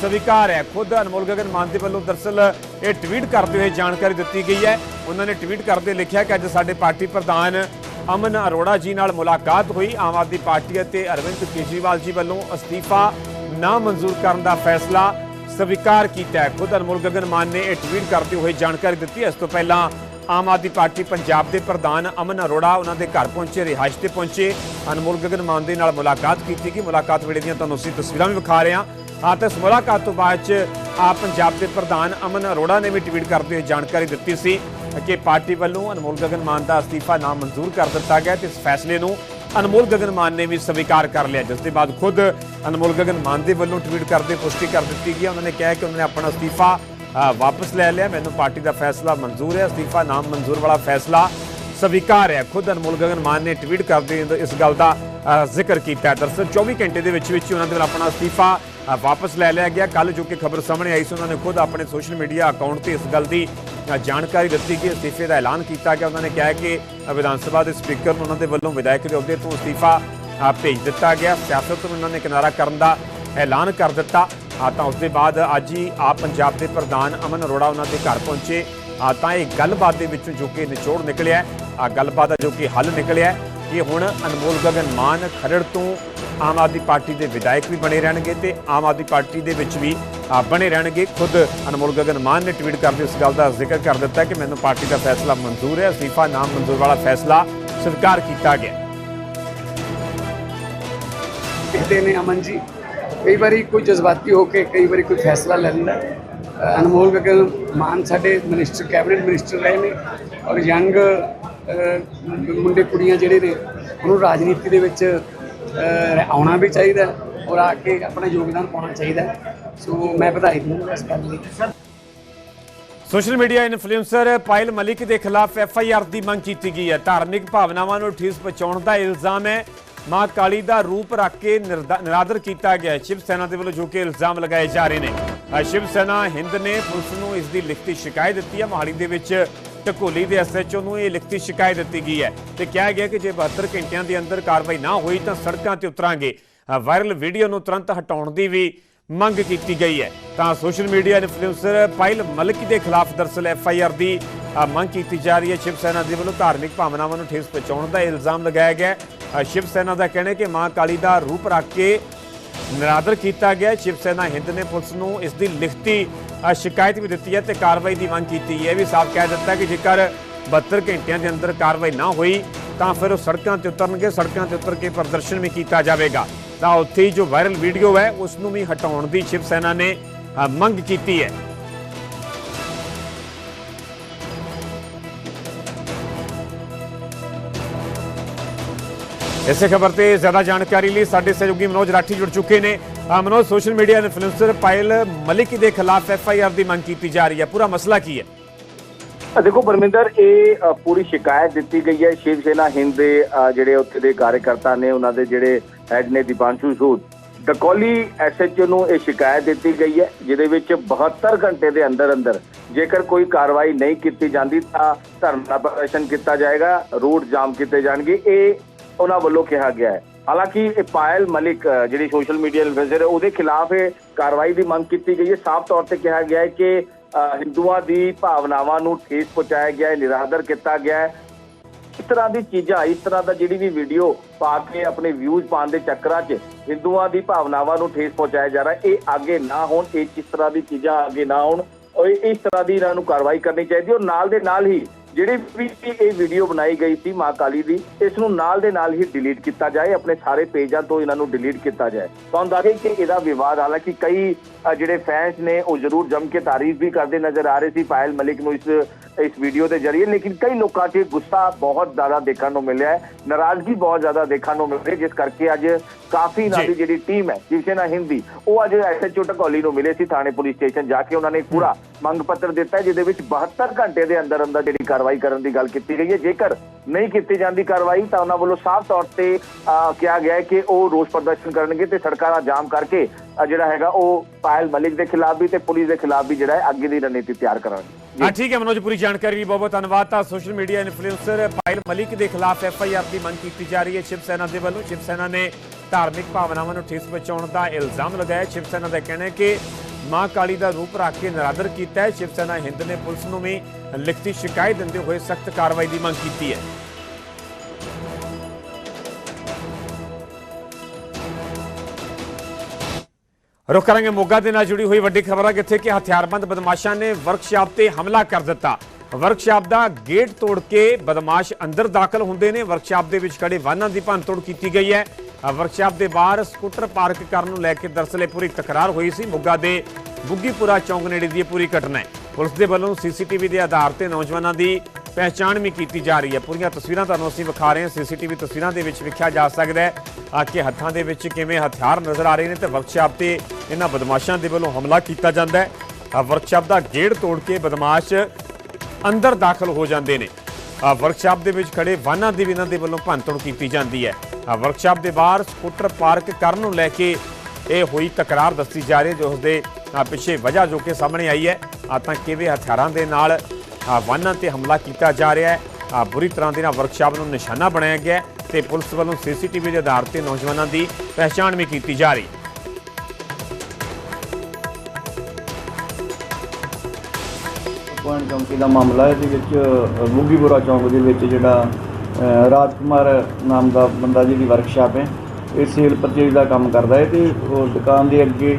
ਸਵੀਕਾਰ ਹੈ। ਖੁਦ ਅਨਮੋਲ ਗਗਨ ਮਾਨ ਦੇ ਵੱਲੋਂ ਦਰਸਲ ਇਹ ਟਵੀਟ ਕਰਦੇ ਹੋਏ ਜਾਣਕਾਰੀ ਦਿੱਤੀ ਗਈ ਹੈ। ਉਹਨਾਂ ਨੇ ਟਵੀਟ ਕਰਦੇ ਲਿਖਿਆ ਕਿ ਅੱਜ ਸਾਡੇ ਪਾਰਟੀ ਪ੍ਰਧਾਨ ਅਮਨ ਅਰੋੜਾ ਜੀ ਨਾਲ ਮੁਲਾਕਾਤ ਹੋਈ। ਆਮ ਆਦਮੀ ਪਾਰਟੀ ਅਤੇ ਅਰਵਿੰਦ ਕੇਜਰੀਵਾਲ ਜੀ ਵੱਲੋਂ ਅਸਤੀਫਾ ਨਾ ਮਨਜ਼ੂਰ ਕਰਨ ਦਾ ਫੈਸਲਾ ਸਵੀਕਾਰ ਕੀਤਾ ਹੈ। ਖੁਦ ਅਨਮੋਲ ਗਗਨ ਮਾਨ ਨੇ ਇਹ ਟਵੀਟ ਕਰਦੇ ਹੋਏ ਜਾਣਕਾਰੀ ਦਿੱਤੀ। ਹੈ ਇਸ ਤੋਂ ਪਹਿਲਾਂ ਆਮ ਆਦਮੀ ਪਾਰਟੀ ਪੰਜਾਬ ਦੇ ਪ੍ਰਧਾਨ ਅਮਨ ਅਰੋੜਾ ਉਹਨਾਂ ਦੇ ਘਰ ਪਹੁੰਚੇ, ਰਿਹਾਇਸ਼ ਤੇ ਪਹੁੰਚੇ। ਅਨਮੋਲ ਗਗਨ ਮਾਨ ਦੇ ਨਾਲ ਮੁਲਾਕਾਤ ਕੀਤੀ ਕਿ ਮੁਲਾਕਾਤ ਵੇਲੇ ਦੀਆਂ ਤੁਹਾਨੂੰ ਅਸੀਂ ਤਸਵੀਰਾਂ ਵੀ ਵਿਖਾ ਰਹੇ ਹਾਂ। ਹਾਂ, ਤੇ ਇਸ ਮੁਲਾਕਾਤ ਤੋਂ ਬਾਅਦ ਚ ਆ ਪੰਜਾਬ ਦੇ ਪ੍ਰਧਾਨ ਅਮਨ ਅਰੋੜਾ ਨੇ ਵੀ ਟਵੀਟ ਕਰਦੇ ਹੋਏ ਜਾਣਕਾਰੀ ਦਿੱਤੀ ਸੀ ਕਿ ਪਾਰਟੀ ਵੱਲੋਂ ਅਨਮੋਲ ਗਗਨ ਮਾਨ ਦਾ ਅਸਤੀਫਾ ਨਾ ਮਨਜ਼ੂਰ ਕਰ ਦਿੱਤਾ ਗਿਆ ਤੇ ਇਸ ਫੈਸਲੇ ਨੂੰ ਅਨਮੋਲ ਗਗਨ ਮਾਨ ਨੇ ਵੀ ਸਵੀਕਾਰ ਕਰ ਲਿਆ। ਜਿਸ ਦੇ ਬਾਅਦ ਖੁਦ ਅਨਮੋਲ ਗਗਨ ਮਾਨ ਦੇ ਵੱਲੋਂ ਟਵੀਟ ਕਰਦੇ, ਪੁਸ਼ਟੀ ਕਰ ਦਿੱਤੀ ਗਈ। ਉਹਨਾਂ ਨੇ ਕਿਹਾ ਕਿ ਉਹਨਾਂ ਨੇ ਆਪਣਾ ਅਸਤੀਫਾ ਵਾਪਸ ਲੈ ਲਿਆ। ਮੈਨੂੰ ਪਾਰਟੀ ਦਾ ਫੈਸਲਾ ਮਨਜ਼ੂਰ ਹੈ। ਅਸਤੀਫਾ ਨਾਮ ਮਨਜ਼ੂਰ ਵਾਲਾ ਫੈਸਲਾ ਸਵੀਕਾਰ ਹੈ। ਖੁਦ ਅਨਮੋਲ ਗਗਨ ਮਾਨ ਨੇ ਟਵੀਟ ਕਰਦੇ ਇਸ ਗੱਲ ਦਾ ਜ਼ਿਕਰ ਕੀਤਾ। ਹੈ ਦਰਅਸਲ 24 ਘੰਟੇ ਦੇ ਵਿੱਚ ਵਿੱਚ ਉਹਨਾਂ ਦੇ ਵੱਲੋਂ ਆਪਣਾ ਅਸਤੀਫਾ ਵਾਪਸ ਲੈ ਲਿਆ ਗਿਆ। ਕੱਲ ਜੋ ਕਿ ਖਬਰ ਸਾਹਮਣੇ ਆਈ ਸੀ, ਉਹਨਾਂ ਨੇ ਖੁਦ ਆਪਣੇ ਸੋਸ਼ਲ ਮੀਡੀਆ ਅਕਾਊਂਟ ਤੇ ਇਸ ਗੱਲ ਦੀ ਜਾਣਕਾਰੀ ਦਿੱਤੀ ਕਿ ਅਸਤੀਫੇ ਦਾ ਐਲਾਨ ਕੀਤਾ ਗਿਆ। ਉਹਨਾਂ ਨੇ ਕਿਹਾ ਕਿ ਵਿਧਾਨ ਸਭਾ ਦੇ ਸਪੀਕਰ ਨੂੰ ਉਹਨਾਂ ਦੇ ਵੱਲੋਂ ਵਿਧਾਇਕ ਦੇ ਅਹੁਦੇ ਤੋਂ ਅਸਤੀਫਾ ਭੇਜ ਦਿੱਤਾ ਗਿਆ। ਸਿਆਸਤ ਤੋਂ ਉਹਨਾਂ ਨੇ ਕਿਨਾਰਾ ਕਰਨ ਦਾ ਐਲਾਨ ਕਰ ਦਿੱਤਾ। ਆ ਤਾਂ ਉਸ ਦੇ ਬਾਅਦ ਅੱਜ ਹੀ ਆਪ ਪੰਜਾਬ ਦੇ ਪ੍ਰਧਾਨ ਅਮਨ ਅਰੋੜਾ ਉਹਨਾਂ ਦੇ ਘਰ ਪਹੁੰਚੇ। ਆ ਤਾਂ ਇਹ ਗੱਲਬਾਤ ਦੇ ਵਿੱਚੋਂ ਜੋ ਕਿ ਨਿਚੋੜ ਨਿਕਲਿਆ ਆ ਗੱਲਬਾਤ ਦਾ ਜੋ ਕਿ ਹੱਲ ਨਿਕਲਿਆ ਕਿ ਹੁਣ ਅਨਮੋਲ ਗਗਨ ਮਾਨ ਖਰੜ ਤੋਂ ਆਮ ਆਦਮੀ ਪਾਰਟੀ ਦੇ ਵਿਧਾਇਕ ਵੀ ਬਣੇ ਰਹਿਣਗੇ ਤੇ ਆਮ ਆਦਮੀ ਪਾਰਟੀ ਦੇ ਵਿੱਚ ਵੀ ਬਣੇ ਰਹਿਣਗੇ। ਖੁਦ ਅਨਮੋਲ ਗਗਨ ਮਾਨ ਨੇ ਟਵੀਟ ਕਰਦੇ ਇਸ ਗੱਲ ਦਾ ਜ਼ਿਕਰ ਕਰ ਦਿੱਤਾ ਕਿ ਮੈਨੂੰ ਪਾਰਟੀ ਦਾ ਫੈਸਲਾ ਮਨਜ਼ੂਰ ਹੈ, ਅਸਤੀਫਾ ਨਾਮ ਮਨਜ਼ੂਰ ਵਾਲਾ ਫੈਸਲਾ ਸਵੀਕਾਰ ਕੀਤਾ ਗਿਆ। ਲਿਖਦੇ ਨੇ ਅਮਨ ਜੀ ਕਈ ਵਾਰੀ ਕੋਈ ਜਜ਼ਬਾਤੀ ਹੋ ਕੇ ਕਈ ਵਾਰੀ ਕੋਈ ਫੈਸਲਾ ਲੈ ਲੈਂਦਾ। ਅਨਮੋਲ ਗਗਨ ਮਾਨ ਸਾਡੇ ਮਿਨਿਸਟਰ ਕੈਬਨਿਟ ਮਿਨਿਸਟਰ ਰਹੇ ਨੇ ਔਰ ਯੰਗ ਮੁੰਡੇ ਕੁੜੀਆਂ ਜਿਹੜੇ ਨੇ, ਉਹਨੂੰ ਰਾਜਨੀਤੀ ਦੇ ਵਿੱਚ ਆਉਣਾ ਵੀ ਚਾਹੀਦਾ ਔਰ ਆ ਕੇ ਆਪਣਾ ਯੋਗਦਾਨ ਪਾਉਣਾ ਚਾਹੀਦਾ ਸੋ ਮੈਂ ਵਧਾਈ ਦਿੰਦਾ ਇਸ ਗੱਲ ਲਈ। Social media influencer Payal Malik ਦੇ ਖਿਲਾਫ ਐਫ ਆਈ ਆਰ ਦੀ ਮੰਗ ਕੀਤੀ ਗਈ ਹੈ। ਧਾਰਮਿਕ ਭਾਵਨਾਵਾਂ ਨੂੰ ਠੇਸ ਪਹੁੰਚਾਉਣ ਦਾ ਇਲਜ਼ਾਮ ਹੈ। ਮਾਂ ਕਾਲੀ ਦਾ ਰੂਪ ਰੱਖ ਕੇ ਨਿਰਦਾ- ਨਿਰਾਦਰ ਕੀਤਾ ਗਿਆ ਹੈ। ਸ਼ਿਵ ਸੈਨਾ ਦੇ ਵੱਲੋਂ ਜੋ ਕਿ ਇਲਜ਼ਾਮ ਲਗਾਏ ਜਾ ਰਹੇ ਨੇ। ਸ਼ਿਵ ਸੈਨਾ, ਹਿੰਦ ਨੇ ਪੁਲਿਸ ਨੂੰ ਇਸ ਦੀ ਲਿਖਤੀ ਸ਼ਿਕਾਇਤ ਦਿੱਤੀ ਹੈ। ਮੋਹਾਲੀ ਦੇ ਵਿੱਚ ਢਕੋਲੀ ਦੇ ਐਸਐਚਓ ਨੂੰ ਇਹ ਲਿਖਤੀ ਸ਼ਿਕਾਇਤ ਦਿੱਤੀ ਗਈ ਹੈ ਤੇ ਕਿਹਾ ਗਿਆ ਕਿ ਜੇ 72 ਘੰਟਿਆਂ ਦੇ ਅੰਦਰ ਕਾਰਵਾਈ ਨਾ ਹੋਈ ਤਾਂ ਸੜਕਾਂ ਤੇ ਉਤਰਾਂਗੇ। ਵਾਇਰਲ ਵੀਡੀਓ ਨੂੰ ਤੁਰੰਤ ਹਟਾਉਣ ਦੀ ਵੀ ਮੰਗ ਕੀਤੀ ਗਈ ਹੈ। ਤਾਂ social media influencer Payal Malik ਦੇ ਖਿਲਾਫ ਦਰਸਲ ਐਫ ਆਈ ਆਰ ਦੀ ਮੰਗ ਕੀਤੀ ਜਾ ਰਹੀ ਹੈ। ਸ਼ਿਵ ਸੈਨਾ ਦੇ ਵੱਲੋਂ ਧਾਰਮਿਕ ਭਾਵਨਾਵਾਂ ਨੂੰ ਠੇਸ ਪਹੁੰਚਾਉਣ ਦਾ ਇਲਜ਼ਾਮ ਲਗਾਇਆ ਗਿਆ ਸ਼ਿਵ ਸੈਨਾ ਦਾ ਕਹਿਣਾ ਕਿ ਮਾਂ ਕਾਲੀ ਦਾ ਰੂਪ ਰੱਖ ਕੇ ਨਿਰਾਦਰ ਕੀਤਾ ਗਿਆ ਸ਼ਿਵ ਸੈਨਾ ਹਿੰਦ ਨੇ ਪੁਲਿਸ ਨੂੰ ਇਸ ਦੀ ਲਿਖਤੀ ਸ਼ਿਕਾਇਤ ਵੀ ਦਿੱਤੀ ਹੈ ਤੇ ਕਾਰਵਾਈ ਦੀ ਮੰਗ ਕੀਤੀ ਹੈ। ਇਹ ਵੀ ਸਾਫ਼ ਕਹਿ ਦਿੱਤਾ ਕਿ ਜੇਕਰ 72 ਘੰਟਿਆਂ ਦੇ ਅੰਦਰ ਕਾਰਵਾਈ ਨਾ ਹੋਈ, ਤਾਂ ਫਿਰ ਉਹ ਸੜਕਾਂ ਤੇ ਉਤਰਨਗੇ, ਸੜਕਾਂ ਤੇ ਉਤਰ ਕੇ ਪ੍ਰਦਰਸ਼ਨ ਵੀ ਕੀਤਾ ਜਾਵੇਗਾ। ਤਾਂ ਉੱਥੇ ਹੀ ਜੋ ਵਾਇਰਲ ਵੀਡੀਓ ਹੈ, ਉਸ ਨੂੰ ਵੀ ਹਟਾਉਣ ਦੀ ਸ਼ਿਵ ਸੈਨਾ ਨੇ ਮੰਗ ਕੀਤੀ ਹੈ। ਇਸੇ ਖਬਰ ਤੇ ਜ਼ਿਆਦਾ ਜਾਣਕਾਰੀ ਲਈ ਸਾਡੇ ਸਹਿਯੋਗੀ ਮਨੋਜ ਰਾਠੀ ਜੁੜ ਚੁੱਕੇ ਨੇ। Manoj social media influencer Payal Malik ਦੇ ਖਿਲਾਫ ਐਫ ਆਈ ਆਰ ਦੀ ਮੰਗ ਕੀਤੀ ਜਾ ਰਹੀ ਹੈ। ਪੂਰਾ ਮਸਲਾ ਕੀ ਹੈ? ਦੇਖੋ ਪਰਮਿੰਦਰ, ਇਹ ਪੂਰੀ ਸ਼ਿਕਾਇਤ ਦਿੱਤੀ ਗਈ ਹੈ। ਸ਼ਿਵ ਸੈਨਾ, ਹਿੰਦ ਦੇ ਜਿਹੜੇ ਉੱਥੇ ਦੇ ਕਾਰਜਕਰਤਾ ਨੇ, ਉਹਨਾਂ ਦੇ ਜਿਹੜੇ ਹੈਡ ਨੇ ਦੀਪਾਂਸ਼ੂ ਸੂਦ। ਡਕੌਲੀ ਐਸਐਚਓ ਨੂੰ ਇਹ ਸ਼ਿਕਾਇਤ ਦਿੱਤੀ ਗਈ ਹੈ, ਜਿਹਦੇ ਵਿੱਚ 72 ਘੰਟੇ ਦੇ ਅੰਦਰ ਅੰਦਰ ਜੇਕਰ ਕੋਈ ਕਾਰਵਾਈ ਨਹੀਂ ਕੀਤੀ ਜਾਂਦੀ ਤਾਂ ਧਰਨਾ ਪ੍ਰਦਰਸ਼ਨ ਕੀਤਾ ਜਾਏਗਾ ਰੋਡ ਜਾਮ ਕੀਤੇ ਜਾਣਗੇ। ਇਹ ਉਹਨਾਂ ਵੱਲੋਂ ਕਿਹਾ ਗਿਆ ਹੈ। ਹਾਲਾਂਕਿ ਇਹ ਪਾਇਲ ਮਲਿਕ ਜਿਹੜੀ ਸੋਸ਼ਲ ਮੀਡੀਆ ਇਨਫਲੂਐਂਸਰ ਹੈ, ਉਹਦੇ ਖਿਲਾਫ ਇਹ ਕਾਰਵਾਈ ਦੀ ਮੰਗ ਕੀਤੀ ਗਈ ਹੈ। ਸਾਫ਼ ਤੌਰ ਤੇ ਕਿਹਾ ਗਿਆ ਹੈ ਕਿ ਹਿੰਦੂਆਂ ਦੀ ਭਾਵਨਾਵਾਂ ਨੂੰ ਠੇਸ ਪਹੁੰਚਾਇਆ ਗਿਆ ਹੈ, ਨਿਰਾਦਰ ਕੀਤਾ ਗਿਆ ਹੈ। ਇਸ ਤਰ੍ਹਾਂ ਦੀ ਚੀਜ਼ਾਂ, ਇਸ ਤਰ੍ਹਾਂ ਦਾ ਜਿਹੜੀ ਵੀ ਵੀਡੀਓ ਪਾ ਕੇ ਆਪਣੇ ਵਿਊਜ਼ ਪਾਉਣ ਦੇ ਚੱਕਰਾਂ 'ਚ ਹਿੰਦੂਆਂ ਦੀ ਭਾਵਨਾਵਾਂ ਨੂੰ ਠੇਸ ਪਹੁੰਚਾਇਆ ਜਾ ਰਿਹਾ ਇਹ ਅੱਗੇ ਨਾ ਹੋਣ, ਇਹ ਕਿਸ ਤਰ੍ਹਾਂ ਦੀ ਚੀਜ਼ਾਂ ਅੱਗੇ ਨਾ ਹੋਣ ਇਸ ਤਰ੍ਹਾਂ ਦੀ ਇਹਨਾਂ ਨੂੰ ਕਾਰਵਾਈ ਕਰਨੀ ਚਾਹੀਦੀ ਔਰ ਨਾਲ ਦੇ ਨਾਲ ਹੀ ਜਿਹੜੀ ਵੀ ਇਹ ਵੀਡੀਓ ਬਣਾਈ ਗਈ ਸੀ ਮਾਂ ਕਾਲੀ ਦੀ, ਇਸ ਨੂੰ ਨਾਲ ਦੇ ਨਾਲ ਹੀ ਡਿਲੀਟ ਕੀਤਾ ਜਾਏ, ਆਪਣੇ ਸਾਰੇ ਪੇਜਾਂ ਤੋਂ ਇਹਨਾਂ ਨੂੰ ਡਿਲੀਟ ਕੀਤਾ ਜਾਏ। ਤੁਹਾਨੂੰ ਦੱਸੇ ਕਿ ਇਹਦਾ ਵਿਵਾਦ, ਹਾਲਾਂਕਿ ਕਈ ਜਿਹੜੇ ਫੈਨਸ ਨੇ, ਉਹ ਜ਼ਰੂਰ ਜੰਮ ਕੇ ਤਾਰੀਫ ਵੀ ਕਰਦੇ ਨਜ਼ਰ ਆ ਰਹੇ ਸੀ, ਪਾਇਲ ਮਲਿਕ ਨੂੰ ਇਸ ਇਸ ਵੀਡੀਓ ਦੇ ਜ਼ਰੀਏ ਲੇਕਿਨ ਕਈ ਲੋਕਾਂ 'ਚ ਗੁੱਸਾ ਬਹੁਤ ਜ਼ਿਆਦਾ ਦੇਖਣ ਨੂੰ ਮਿਲਿਆ ਹੈ ਨਾਰਾਜ਼ਗੀ ਬਹੁਤ ਜ਼ਿਆਦਾ ਦੇਖਣ ਨੂੰ ਮਿਲ ਰਹੀ ਜਿਸ ਕਰਕੇ ਅੱਜ ਕਾਫੀ ਇਹਨਾਂ ਦੀ ਜਿਹੜੀ ਟੀਮ ਹੈ ਸ਼ਿਵ ਸੈਨਾ ਹਿੰਦੀ ਉਹ ਅੱਜ ਐਸਐਚਓ ਢਕੌਲੀ ਨੂੰ ਮਿਲੇ ਸੀ ਥਾਣੇ ਪੁਲਿਸ ਸਟੇਸ਼ਨ ਜਾ ਕੇ। ਉਹਨਾਂ ਨੇ ਪੂਰਾ ਮੰਗ ਪੱਤਰ ਦਿੱਤਾ ਜਿਹਦੇ ਵਿੱਚ 72 ਘੰਟੇ ਦੇ ਅੰਦਰ ਅੰਦਰ ਜਿਹੜੀ ਕਾਰਵਾਈ ਕਰਨ ਦੀ ਗੱਲ ਕੀਤੀ ਗਈ ਹੈ। ਜੇਕਰ ਨਹੀਂ ਕੀਤੀ ਜਾਂਦੀ ਕਾਰਵਾਈ ਤਾਂ ਉਹਨਾਂ ਵੱਲੋਂ ਸਾਫ਼ ਤੌਰ ਤੇ ਕਿਹਾ ਗਿਆ ਹੈ ਕਿ ਉਹ ਰੋਸ ਪ੍ਰਦਰਸ਼ਨ ਕਰਨਗੇ ਤੇ ਸੜਕਾਂ ਦਾ ਜਾਮ ਕਰਕੇ ਜਿਹੜਾ ਹੈਗਾ ਉਹ ਪਾਇਲ ਮਲਿਕ ਦੇ ਖਿਲਾਫ ਵੀ ਤੇ ਪੁਲਿਸ ਦੇ ਖਿਲਾਫ ਵੀ ਜਿਹੜਾ ਹੈ ਅੱਗੇ ਦੀ ਰਣਨੀਤੀ ਤਿਆਰ ਕਰਨਗੇ ਹਾਂ, ਠੀਕ ਹੈ ਮਨੋਜ, ਪੂਰੀ ਜਾਣਕਾਰੀ ਲਈ ਬਹੁਤ ਬਹੁਤ ਧੰਨਵਾਦ। ਤਾਂ social media influencer Payal Malik ਦੇ ਖਿਲਾਫ ਐਫ ਆਈ ਆਰ ਦੀ ਮੰਗ ਕੀਤੀ ਜਾ ਰਹੀ ਹੈ। ਸ਼ਿਵ ਸੈਨਾ ਦੇ ਵੱਲੋਂ ਸ਼ਿਵ ਸੈਨਾ ਨੇ ਧਾਰਮਿਕ ਭਾਵਨਾਵਾਂ ਨੂੰ ਠੇਸ ਪਹੁੰਚਾਉਣ ਦਾ ਇਲਜ਼ਾਮ ਲਗਾਇਆ। ਸ਼ਿਵ ਸੈਨਾ ਦਾ ਕਹਿਣਾ ਹੈ ਕਿ ਮਾਂ ਕਾਲੀ ਦਾ ਰੂਪ ਰੱਖ ਕੇ ਨਿਰਾਦਰ ਕੀਤਾ ਹੈ। ਸ਼ਿਵ ਸੈਨਾ ਹਿੰਦ ਨੇ ਪੁਲਿਸ ਨੂੰ ਵੀ ਲਿਖਤੀ ਸ਼ਿਕਾਇਤ ਦਿੰਦੇ ਹੋਏ ਸਖਤ ਕਾਰਵਾਈ ਦੀ ਮੰਗ ਕੀਤੀ ਹੈ। ਰੁਕ ਕਰਾਂਗੇ ਮੋਗਾ ਦੇ ਨਾਲ ਜੁੜੀ ਹੋਈ ਵੱਡੀ ਖਬਰ ਹੈ ਕਿੱਥੇ ਕਿ ਹਥਿਆਰਬੰਦ ਬਦਮਾਸ਼ਾਂ ਨੇ ਵਰਕਸ਼ਾਪ ਤੇ ਹਮਲਾ ਕਰ ਦਿੱਤਾ। ਵਰਕਸ਼ਾਪ ਦਾ ਗੇਟ ਤੋੜ ਕੇ ਬਦਮਾਸ਼ ਅੰਦਰ ਦਾਖਲ ਹੁੰਦੇ ਨੇ। ਵਰਕਸ਼ਾਪ ਦੇ ਵਿੱਚ ਖੜੇ ਵਾਹਨਾਂ ਦੀ ਭੰਨਤੋੜ ਕੀਤੀ ਗਈ ਹੈ। ਵਰਕਸ਼ਾਪ ਦੇ ਬਾਹਰ ਸਕੂਟਰ ਪਾਰਕ ਕਰਨ ਨੂੰ ਲੈ ਕੇ ਦਰਅਸਲ ਇਹ ਪੂਰੀ ਤਕਰਾਰ ਹੋਈ ਸੀ। ਮੋਗਾ ਦੇ ਬੁੱਗੀਪੁਰਾ ਚੌਂਕ ਨੇੜੇ ਦੀ ਇਹ ਪੂਰੀ ਘਟਨਾ ਹੈ। ਪੁਲਿਸ ਦੇ ਵੱਲੋਂ ਸੀਸੀਟੀਵੀ ਦੇ ਆਧਾਰ ਤੇ ਨੌਜਵਾਨਾਂ ਦੀ ਪਹਿਚਾਣ ਵੀ ਕੀਤੀ ਜਾ ਰਹੀ ਹੈ। ਪੂਰੀਆਂ ਤਸਵੀਰਾਂ ਤੁਹਾਨੂੰ ਅਸੀਂ ਵਿਖਾ ਰਹੇ ਹਾਂ। ਸੀਸੀਟੀਵੀ ਤਸਵੀਰਾਂ ਦੇ ਵਿੱਚ ਵੇਖਿਆ ਜਾ ਸਕਦਾ ਹੈ ਆ ਕਿ ਹੱਥਾਂ ਦੇ ਵਿੱਚ ਕਿਵੇਂ ਹਥਿਆਰ ਨਜ਼ਰ ਆ ਰਹੇ ਨੇ ਤੇ ਵਰਕਸ਼ਾਪ ਤੇ ਇਹਨਾਂ ਬਦਮਾਸ਼ਾਂ ਦੇ ਵੱਲੋਂ ਹਮਲਾ ਕੀਤਾ ਜਾਂਦਾ ਹੈ। ਵਰਕਸ਼ਾਪ ਦਾ ਗੇਟ ਤੋੜ ਕੇ ਬਦਮਾਸ਼ ਅੰਦਰ ਦਾਖਲ ਹੋ ਜਾਂਦੇ ਨੇ। ਵਰਕਸ਼ਾਪ ਦੇ ਵਿੱਚ ਖੜੇ ਵਾਹਨਾਂ ਦੀ ਵੀ ਇਹਨਾਂ ਦੇ ਵੱਲੋਂ ਭੰਨਤੋੜ ਕੀਤੀ ਜਾਂਦੀ ਹੈ। ਵਰਕਸ਼ਾਪ ਦੇ ਬਾਹਰ ਸਕੂਟਰ ਪਾਰਕ ਕਰਨ ਨੂੰ ਲੈ ਕੇ ਇਹ ਹੋਈ ਤਕਰਾਰ ਦੱਸੀ ਜਾ ਰਹੀ ਹੈ, ਜੋ ਉਸਦੇ ਪਿੱਛੇ ਵਜ੍ਹਾ ਜੋ ਕਿ ਸਾਹਮਣੇ ਆਈ ਹੈ। ਆ ਤਾਂ ਕਿਵੇਂ ਹਥਿਆਰਾਂ ਦੇ ਨਾਲ ਵਾਹਨਾਂ ਤੇ ਹਮਲਾ ਕੀਤਾ ਜਾ ਰਿਹਾ ਹੈ। ਬੁਰੀ ਤਰ੍ਹਾਂ ਦੇ ਨਾਲ ਵਰਕਸ਼ਾਪ ਨੂੰ ਨਿਸ਼ਾਨਾ ਬਣਾਇਆ ਗਿਆ ਹੈ ਤੇ ਪੁਲਿਸ ਵੱਲੋਂ ਸੀਸੀਟੀਵੀ ਦੇ ਆਧਾਰ ਤੇ ਨੌਜਵਾਨਾਂ ਦੀ ਪਹਿਚਾਣ ਵੀ ਕੀਤੀ ਜਾ ਰਹੀ। ਹੈ ਪੁਆਇੰਟ ਚੌਂਕੀ ਦਾ ਮਾਮਲਾ ਹੈ, ਇਹਦੇ ਵਿੱਚ ਮੁਗੀਪੁਰਾ ਚੌਂਕ ਦੇ ਵਿੱਚ ਜਿਹੜਾ ਅ, ਰਾਜਕੁਮਾਰ ਨਾਮ ਦਾ ਬੰਦਾ ਜਿਹਦੀ ਵਰਕਸ਼ਾਪ ਹੈ ਇਹ ਸੇਲ ਪਰਚੇਜ ਦਾ ਕੰਮ ਕਰਦਾ ਹੈ ਤੇ ਉਹ ਦੁਕਾਨ ਦੇ ਅੱਗੇ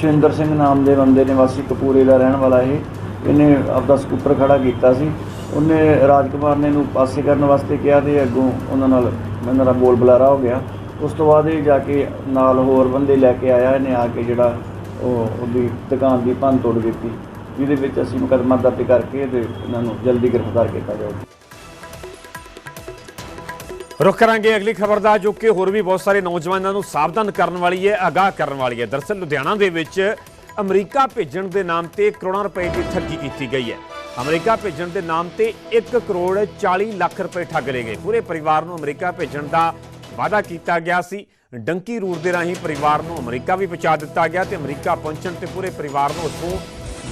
ਸਵਿੰਦਰ ਸਿੰਘ ਨਾਮ ਦੇ ਬੰਦੇ ਨੇ ਵਾਸੀ ਕਪੂਰੇ ਦਾ ਰਹਿਣ ਵਾਲਾ ਇਹ। ਇਹਨੇ ਆਪਦਾ ਸਕੂਟਰ ਖੜਾ ਕੀਤਾ ਸੀ। ਉਹਨੇ ਰਾਜਕੁਮਾਰ ਨੇ ਇਹਨੂੰ ਪਾਸੇ ਕਰਨ ਵਾਸਤੇ ਕਿਹਾ ਤੇ ਅੱਗੋਂ ਉਹਨਾਂ ਨਾਲ ਇਹਨਾਂ ਦਾ ਬੋਲ ਬੁਲਾਰਾ ਹੋ ਗਿਆ। ਉਸ ਤੋਂ ਬਾਅਦ ਇਹ ਜਾ ਕੇ ਨਾਲ ਹੋਰ ਬੰਦੇ ਲੈ ਕੇ ਆਇਆ, ਇਹਨੇ ਆ ਕੇ ਜਿਹੜਾ ਉਹ ਉਹਦੀ ਦੁਕਾਨ ਦੀ ਭੰਨ ਤੋੜ ਦਿੱਤੀ, ਜਿਹਦੇ ਵਿੱਚ ਅਸੀਂ ਮੁਕੱਦਮਾ ਦਰਜ ਕਰਕੇ ਤੇ ਇਹਨਾਂ ਨੂੰ ਜਲਦੀ ਗ੍ਰਿਫਤਾਰ ਕੀਤਾ ਜਾਊਗਾ ਰੁਕ ਕਰਾਂਗੇ ਅਗਲੀ ਖਬਰ ਦਾ, ਜੋ ਕਿ ਹੋਰ ਵੀ ਬਹੁਤ ਸਾਰੇ ਨੌਜਵਾਨਾਂ ਨੂੰ ਸਾਵਧਾਨ ਕਰਨ ਵਾਲੀ ਹੈ, ਆਗਾਹ ਕਰਨ ਵਾਲੀ ਹੈ। ਦਰਅਸਲ ਲੁਧਿਆਣਾ ਦੇ ਵਿੱਚ ਅਮਰੀਕਾ ਭੇਜਣ ਦੇ ਨਾਮ ਤੇ ਕਰੋੜਾਂ ਰੁਪਏ ਦੀ ਠੱਗੀ ਕੀਤੀ ਗਈ ਹੈ। ਅਮਰੀਕਾ ਭੇਜਣ ਦੇ ਨਾਮ ਤੇ 1 ਕਰੋੜ 40 ਲੱਖ ਰੁਪਏ ਠੱਗ ਲਏ ਗਏ। ਪੂਰੇ ਪਰਿਵਾਰ ਨੂੰ ਅਮਰੀਕਾ ਭੇਜਣ ਦਾ ਵਾਅਦਾ ਕੀਤਾ ਗਿਆ ਸੀ। ਡੰਕੀ ਰੂਟ ਦੇ ਰਾਹੀਂ ਪਰਿਵਾਰ ਨੂੰ ਅਮਰੀਕਾ ਵੀ ਪਹੁੰਚਾ ਦਿੱਤਾ ਗਿਆ ਤੇ ਅਮਰੀਕਾ ਪਹੁੰਚਣ ਤੇ ਪੂਰੇ ਪਰਿਵਾਰ ਨੂੰ ਉੱਥੋਂ